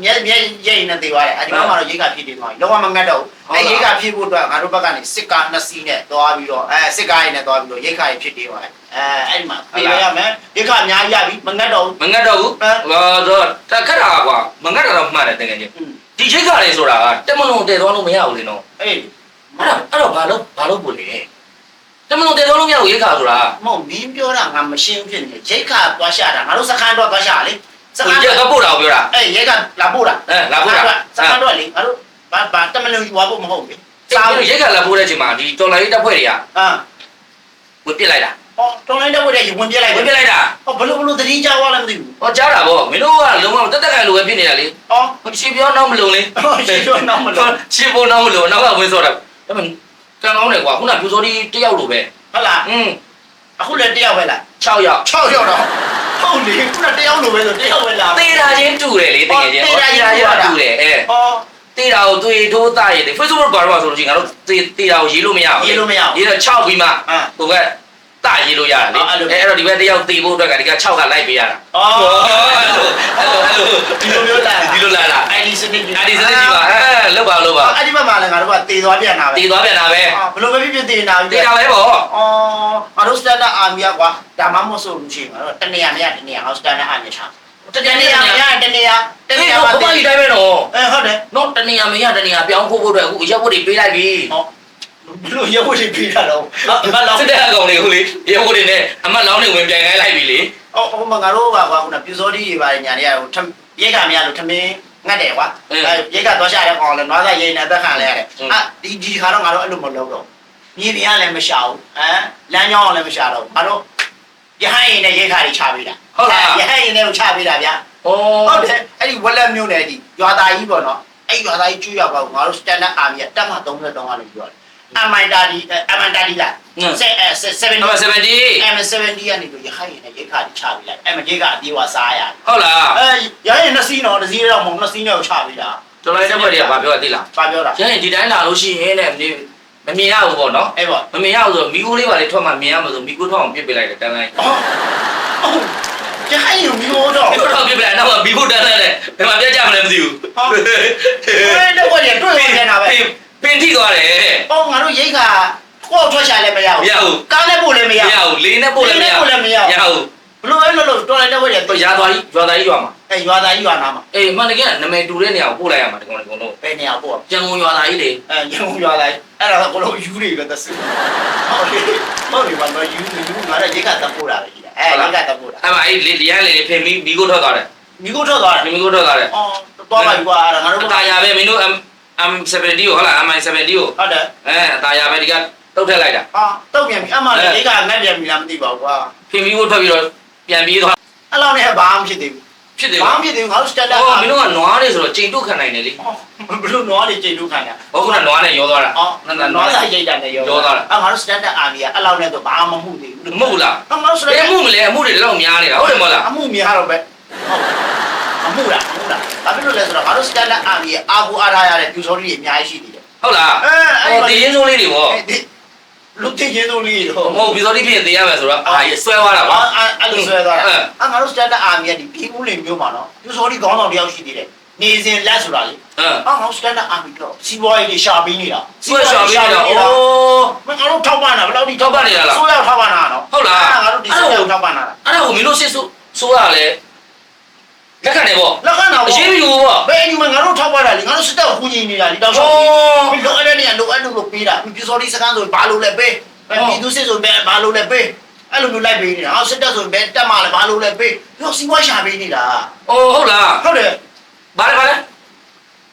[SPEAKER 2] မြဲမြဲရိတ်နေသေးသွားတယ်အဲ့ဒီမှာတော့ရိတ်ခါဖြီးနေသွားပြီလုံးဝမငတ်တော့ဘူးအဲရိတ်ခါဖြီးဖို့အတွက်ငါတို့ဘက်ကနေစစ်ကားနှစ်စီးနဲ့သွားပြီးတော့အဲစစ်ကားရည်နဲ့သွားပြီးတော့ရိတ်ခါရည်ဖြစ်နေသွားတယ်အဲအဲ့ဒီမှာပြေးရမယ်ရိတ်ခါအများကြီးရပြီမငတ်တော့ဘူး
[SPEAKER 1] မငတ်တော့ဘူးဟောတော့တခက်တာကွာမငတ်တာတော့မှန်တယ်တကယ်ကြီး ဒီချိတ်ခါလေးဆိုတာကတက်မလုံးတည်သွားလို့မရဘူးလေနော်
[SPEAKER 2] အေး
[SPEAKER 1] အဲ့ဒါအဲ့တော့ဘာလို့ဘာလို့ပို့လဲ
[SPEAKER 2] ဟ
[SPEAKER 1] တမလုံးတေတော့လို့မရဘူးရိတ်ခါဆိုတာ
[SPEAKER 2] မဟုတ်မင်းပြောတာငါမရှင်းဖြစ်နေရိတ်ခါသွားရှာတာငါတို့စခန်းတော့သွားရှာလေစခ
[SPEAKER 1] ကို
[SPEAKER 2] န်း
[SPEAKER 1] ကြက်တော့ပို့တာကိုပြောတာ
[SPEAKER 2] အေးရိတ်ကလာပို့တာ
[SPEAKER 1] အဲလာပို့တာ
[SPEAKER 2] စခန်းတော့လေငါတို့ဘာဘာတမလုံးယူသွားဖို့မဟုတ်ဘူး
[SPEAKER 1] စာရိတ်ခါလာပို့တဲ့အချိန်မှာဒီတော်လိုင်းတပ်ဖွဲ့တွေက
[SPEAKER 2] အာ
[SPEAKER 1] ဝင်ပစ်လိုက်တာ
[SPEAKER 2] ဟောတော်လိုင်းတော့ဝင်ပြလိုက်
[SPEAKER 1] ဝင်ပစ်လိုက်တာ
[SPEAKER 2] ဟောဘလို့ဘလို့တတိကြွားလည်းမသိဘူး
[SPEAKER 1] ဟောကြားတာဗောမင်းတို့ကလုံးဝတက်တက်ကန်လိုပဲဖြစ်နေတာလေ
[SPEAKER 2] ဟော
[SPEAKER 1] ရှင်းပြောတော့မလုံးလေ
[SPEAKER 2] ရှင်းပြောတော့မလုံး
[SPEAKER 1] ရှင်းဖို့တော့မလုံးနောက်ကဝင်စောတာဒါပေမဲ့ကံကောင်းတယ်ကွာခုနပြူစောဒီတယောက်လိုပဲ
[SPEAKER 2] ဟုတ်လား
[SPEAKER 1] อืม
[SPEAKER 2] အခုလည်းတယောက်ပဲလား
[SPEAKER 1] 6ယောက်
[SPEAKER 2] 6ယောက်တော့ဟုတ်လေခုနတယောက်လိုပဲဆိုတယောက်ပဲလား
[SPEAKER 1] တေးတာချင်းတူတယ်လေတကယ်ချင်း
[SPEAKER 2] တေးတာချင်းတူတာ
[SPEAKER 1] တူတယ်အဲ
[SPEAKER 2] ဟော
[SPEAKER 1] တေးတာကိုသွေးထိုးသားရည်လေ Facebook ဘာလို့ဆိုလို့ရှိရင်ငါတို့တေးတေးတာကိုရေးလို့မရဘူး
[SPEAKER 2] ရေးလို့မရဘူး
[SPEAKER 1] ရေးတော့6ပြီးမှ
[SPEAKER 2] အာ
[SPEAKER 1] ဟိုက ตะရေးလို့ရတာလေ
[SPEAKER 2] အဲအဲ့
[SPEAKER 1] တော့ဒီဘက်တယောက်တေဖို့အတွက်ကဒီက6ကလိုက်ပေးရတာ
[SPEAKER 2] အော်
[SPEAKER 1] အဲ့လိုအဲ့လိုအဲ့လို
[SPEAKER 2] ဒီလိုမျိုးလာ
[SPEAKER 1] ဒီလိုလာလာ
[SPEAKER 2] အဲ့ဒီစနစ်ကြီး
[SPEAKER 1] အဲ့ဒီစနစ်ကြီးပါအဲလောက်ပါလောက်ပါ
[SPEAKER 2] အဲ့ဒီဘက်မှာလည်းငါတို့ကတေသွားပြန်တာပဲ
[SPEAKER 1] တေသွားပြန်တာပဲ
[SPEAKER 2] ဘယ်လိုပဲဖြစ်ဖြစ်တေနေတာပဲ
[SPEAKER 1] တေတာပဲ
[SPEAKER 2] ပေါ့အော်ငါတို့ standard army ကွာဒါမှမဟုတ်ဆိုလို့ရှိရင်ငါတို့တနေရာမရတနေရာဟော standard army ထားတနေရာမရတနေရာတနေရာ
[SPEAKER 1] ဘာလို့ဒီတိုင်းပဲတော့
[SPEAKER 2] အဲဟုတ်တယ်
[SPEAKER 1] တော့တနေရာမရတနေရာပြောင်းဖို့ဖို့အတွက်အခုရပ်ဝတ်တွေပေးလိုက်ပြီ
[SPEAKER 2] ဟုတ် ဘလို့ရုပ်ဝှေ့ပြီးတာတော့ဒီမှာလောက်
[SPEAKER 1] စစ်တဲ့အကောင်တွေကိုလေရက်ဖို့တွေနဲ့အမတ်လောင်းတွေဝင်ပြန်ခိုင်းလိုက်ပြီလေ
[SPEAKER 2] ဟောဟိုမှာငါတို့ကကွာခုနပြူစောတိတွေပါညာတွေကဟိုရိတ်ကမရလို့ထမင်းငတ်တယ်ကွာအဲရိတ်ကသွားရှာတဲ့ကောင်လည်းနွားသားရိတ်နေသက်ခံလဲရတယ်အာဒီဒီခါတော့ငါတို့အဲ့လိုမလုပ်တော့မြေပြင်ကလည်းမရှာဘူးဟမ်လမ်းကြောင်းကလည်းမရှာတော့ငါတို့ရဟန်းရင်နဲ့ရိတ်ခါတွေချပေးတာရဟန်းရင်နဲ့ကိုချပေးတာဗျာ
[SPEAKER 1] ဩ
[SPEAKER 2] ဟုတ်တယ်အဲ့ဒီဝက်လက်မျိုးနဲ့ဒီရွာသားကြီးပေါ့နော်အဲ့ရွာသားကြီးကျွေးရပါဘူးငါတို့ standard army ကတက်မှ33ကနေပြောတယ် အမိုင်တာဒီအမန်တာဒီလားဆက်အဲ70
[SPEAKER 1] နံပါတ်70
[SPEAKER 2] M70 ကနေပြီးရဟရင်နဲ့ရိတ်ခါကြီးချပေးလိုက်အဲ့မရိတ်ကအပြေးဝစားရတယ်
[SPEAKER 1] ဟုတ်လား
[SPEAKER 2] အဲရဟရင်နှစ်စီးတော့တစ်စီးတော့မဟုတ်နှစ်စီးနဲ့ကိုချပေးတာ
[SPEAKER 1] တော်လိုက်တဲ့ဘက်တွေကဘာပြောသေးလား
[SPEAKER 2] ဘာပြောတာ
[SPEAKER 1] ကျန်ရင်ဒီတိုင်းလာလို့ရှိရင်တဲ့မမြင်ရဘူးပေါ့နော်
[SPEAKER 2] အဲ့ပေါ့
[SPEAKER 1] မမြင်ရဘူးဆိုမီကိုလေးပါလေထွက်မှမြင်ရမှာဆိုမီကိုထွက်အောင်ပြစ်ပေးလိုက်တယ်တန်းလိုက်
[SPEAKER 2] အော်ရဟရင်မျိုးတော့
[SPEAKER 1] မီကိုထွက်ပြစ်ပေးလိုက်တော့မီကိုတန်းလိုက်တယ်ဘယ်မှာပြတ်ကြမလဲမသိဘူး
[SPEAKER 2] အဲ့တော့ဘာလဲတွေ့ရနေတာပဲ
[SPEAKER 1] ပင်ထိသွားတယ်
[SPEAKER 2] ဟောငါတို့ရိတ်ကကိုယ်ထွက်ချလည်းမရ
[SPEAKER 1] မ
[SPEAKER 2] ဘူး
[SPEAKER 1] ရဘူး
[SPEAKER 2] ကားလည်းပို့လည်းမ
[SPEAKER 1] မ
[SPEAKER 2] ရ
[SPEAKER 1] ရ
[SPEAKER 2] ဘူး
[SPEAKER 1] ဘူးလေးနဲ့ပို့လည်းမရ
[SPEAKER 2] လေးနဲ့ပို့လည်းမရဘူး
[SPEAKER 1] မရဘူး
[SPEAKER 2] ဘလို့အဲ့လိုလို့တော်လိုက်တဲ့ဝက်ရ
[SPEAKER 1] တော့ရာသွားကြီးရွာသားကြီးရွာမှာ
[SPEAKER 2] အဲရွာသားကြီးရွာနာမှာ
[SPEAKER 1] အေးမှန်တကယ်နာမည်တူတဲ့နေရာကိုပို့လိုက်ရမှာဒီကောင်ဒီကောင်တော့
[SPEAKER 2] ဘယ်နေရာပို့
[SPEAKER 1] ကျန်ကုန်ရွာသားကြီးလေ
[SPEAKER 2] အဲရန်ကုန်ရွာသားအဲ့ဒါကဘလို့ယူတွေပဲသက်စစ်ဟုတ်လေဟုတ်လေဘာလို့ယူယူငါလည်းရိတ်ကတပ်ပို့တာပဲကြီးတယ်အဲရိတ်ကတပ်ပို့တာ
[SPEAKER 1] အဲ့မှာအဲ့လေဒီရန်လေဖင်မီမီကိုထွက်သွားတယ်
[SPEAKER 2] မိကိုထွက်သွားတယ်
[SPEAKER 1] မီကိုထွက်သွားတယ်
[SPEAKER 2] အော်တော့ပါကွာအဲ့ဒါငါတို့
[SPEAKER 1] အตาရပဲမင်းတို့ M M70 ကိုဟုတ်လား M70 ကို
[SPEAKER 2] ဟုတ်တယ်
[SPEAKER 1] အဲအตาရပဲဒီကတုတ်ထက်လိုက်တာ
[SPEAKER 2] ဟာတုတ်ပြန်ပြီအမှလည်းရိတ်ကငတ်ပြန်ပြီလားမသိပါဘူးကွာ
[SPEAKER 1] ဖင်မီကိုထွက်ပြီးတော့ပြန်ပြေးသွား
[SPEAKER 2] အဲ့လောက်နဲ့ဘာမှဖြစ်သေးဘူး
[SPEAKER 1] ဖြစ်တယ်
[SPEAKER 2] ဘာ
[SPEAKER 1] ကွာ
[SPEAKER 2] မှဖြစ်သေးဘူးငါတို့ standard
[SPEAKER 1] အော်မင်းတို့ကနွားနေဆိုတော့ချိန်တုတ်ခံနိုင်တယ်လေ
[SPEAKER 2] ဘလို့နွားလေးချိန်ထုတ်ခံတာ
[SPEAKER 1] ဟောခုနနွားနဲ့ရောသွားတာ
[SPEAKER 2] အော်
[SPEAKER 1] န
[SPEAKER 2] နွား
[SPEAKER 1] နွား
[SPEAKER 2] သားရိတ်တာနဲ့ရော
[SPEAKER 1] ရောသွားတာ
[SPEAKER 2] အဲ့ငါတို့ standard army ကအဲ့လောက်နဲ့တော့ဘာမှမမှုသေးဘူး
[SPEAKER 1] မဟုတ်လား
[SPEAKER 2] ငါတို့
[SPEAKER 1] ဘယ်
[SPEAKER 2] standard
[SPEAKER 1] မှုမလဲအမှုတွေတော့များနေတာဟုတ်တယ်မဟုတ်လား
[SPEAKER 2] အမှုများတော့ပဲဟုတ် အမှုလားအမှုလားဘာဖြစ်လို့လဲဆိုတော့ငါတို့ standard army ရဲ့အာကိုအားထားရတဲ့ပြူစောတွေအများကြီးရှိသေးတယ်
[SPEAKER 1] ဟုတ်လား
[SPEAKER 2] အဲအဲ့
[SPEAKER 1] ဟောတည်ရင်စိုးလေးတွေပေါ့
[SPEAKER 2] ဒီလူတင်ချင်းတို့လေးတော့
[SPEAKER 1] မဟုတ်ပြီးတော့ဒီပြင်သေးရမယ်ဆိုတော့အာဆွဲသွားတာပါ
[SPEAKER 2] အဲ့အဲ့လိုဆွဲသွားတာ
[SPEAKER 1] အဲ
[SPEAKER 2] အဲ့ငါတို့ standard army ကဒီပြည်ဦးလင်မျိုးမှာနော်ပြူစောတွေခေါင်းဆောင်တယောက်ရှိသေးတယ်နေစဉ်လက်ဆိုတာလေ
[SPEAKER 1] အင်း
[SPEAKER 2] အဲ့ငါတို့ standard army တော့စီးပွားရေးတွေရှာပေးနေတာ
[SPEAKER 1] ဆွဲရှာပြီးတော့အိုး
[SPEAKER 2] မငါတို့ထောက်ပံ့တာဘယ်လောက်ထိ
[SPEAKER 1] ထောက်ပံ့နေတာလား
[SPEAKER 2] ဆိုးရောက်ထောက်ပံ့တာနော်
[SPEAKER 1] ဟုတ်လား
[SPEAKER 2] ငါတို့ဒီဆိုးရောက်ထောက်ပံ့တာ
[SPEAKER 1] အဲ့ဒါကိုမင်းတို့စစ်ဆိုးဆိုးရလဲ လက်ခံတယ်ပေါ့
[SPEAKER 2] လက်ခံတော့
[SPEAKER 1] အရေးမယူဘူးပေါ့
[SPEAKER 2] ဘယ်အညီမငါတို့ထောက်ပံ့တာလေငါတို့စစ်တပ်ကိုကူညီနေတာလေတောက်ချောက်
[SPEAKER 1] ဩ
[SPEAKER 2] ဒီလိုအဲ့ဒါနေလိုအဲ့လိုလိုပေးတာပြစော်ဒီစကန်ဆိုဘာလို့လဲပေးပြည်သူစစ်ဆိုဘယ်ဘာလို့လဲပေးအဲ့လိုမျိုးလိုက်ပေးနေတာဟောစစ်တပ်ဆိုဘယ်တက်မှလဲဘာလို့လဲပေးပြောစီးပွားရှာပေးနေတာ
[SPEAKER 1] ဩဟုတ်လား
[SPEAKER 2] ဟုတ်တယ်
[SPEAKER 1] ဘာလဲဘာလဲ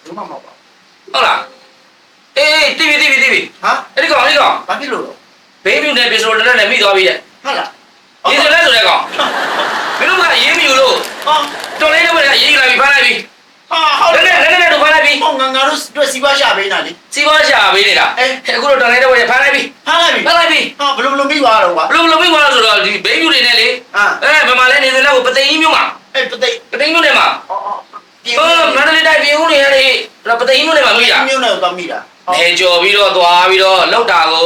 [SPEAKER 2] ဘူးမမဟုတ်ပါ
[SPEAKER 1] ဟုတ်လားအေးအေးတီဗီတီဗီတီဗီ
[SPEAKER 2] ဟာ
[SPEAKER 1] အဲ့ဒီကောင်အဲ့ဒီကောင်
[SPEAKER 2] ဘာဖြစ်လို့လဲ
[SPEAKER 1] ဘေးပြူနဲ့ပစ္စတိုလက်နဲ့မိသွားပြီတဲ့
[SPEAKER 2] ဟုတ်လား
[SPEAKER 1] ဒီစလက်ဆိုတဲ့ကောင်မင်းတို့ကအရေးမယူလို့
[SPEAKER 2] ဟာ
[SPEAKER 1] တော်လေးတော့ရေးလိုက်ပြီဖမ်းလိုက်ပြီ
[SPEAKER 2] ဟာဟုတ်
[SPEAKER 1] လက်
[SPEAKER 2] တယ်
[SPEAKER 1] နဲ့လက်နဲ့တော့ဖမ်းလိုက်ပြီ
[SPEAKER 2] ဟောငါငါတို့တွေ့စီးပွားရှာပေးနေတာလေ
[SPEAKER 1] စီးပွားရှာပေးနေတာအခုတော့တော်လေးတော့ဖမ်းလိုက်ပြီ
[SPEAKER 2] ဟာလိုက်ပြီ
[SPEAKER 1] ဖမ်းလိုက်ပြီ
[SPEAKER 2] ဟာဘယ်လိုဘယ်လိုပြီးသွားတော့ကွာ
[SPEAKER 1] ဘလို့ဘလို့ပြီးသွားဆိုတော့ဒီဘေးပြူတွေနဲ့လေ
[SPEAKER 2] အာ
[SPEAKER 1] အဲဘယ်မှာလဲနေစလက်ကိုပသိန်းမျိုးမှာ
[SPEAKER 2] အဲ့ပသိ
[SPEAKER 1] ပသိန်းမျိုးနဲ့မှာ
[SPEAKER 2] အော်အော်ပြင်း
[SPEAKER 1] ဟောမန္တလေးတိုင်းပြည်ဦးနေရလေပသိန်းမျိုးနဲ့မှာမိတာ
[SPEAKER 2] မျိုးနဲ့တော့မိတာ
[SPEAKER 1] နေကြော်ပြီးတော့သွားပြီးတော့လောက်တာကို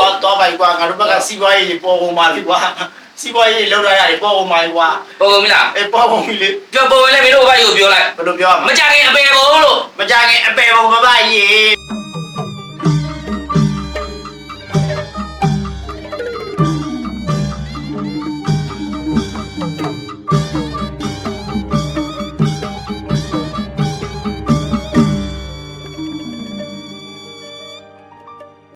[SPEAKER 2] တော့တော့ပိုက်ကွာငါတို့ဘက်ကစီးပွားရေးပေါ်ကုန်ပါပြီကွာ စီးပွားရေးလောက်ရရတယ်ပေါ်ကုန်ပါပြီကွာ
[SPEAKER 1] ပုံကုန်ပြီလား
[SPEAKER 2] အေးပေါ်ကုန်ပြီလေ
[SPEAKER 1] ပြောပုံဝင်လဲမင်းတို့ဘက်ကိုပြောလိုက်
[SPEAKER 2] ဘယ်လိုပြောရမ
[SPEAKER 1] မ
[SPEAKER 2] လဲ
[SPEAKER 1] ကြခင်အပေပုံလို့
[SPEAKER 2] မကြခင်အပေပုံမပကြီး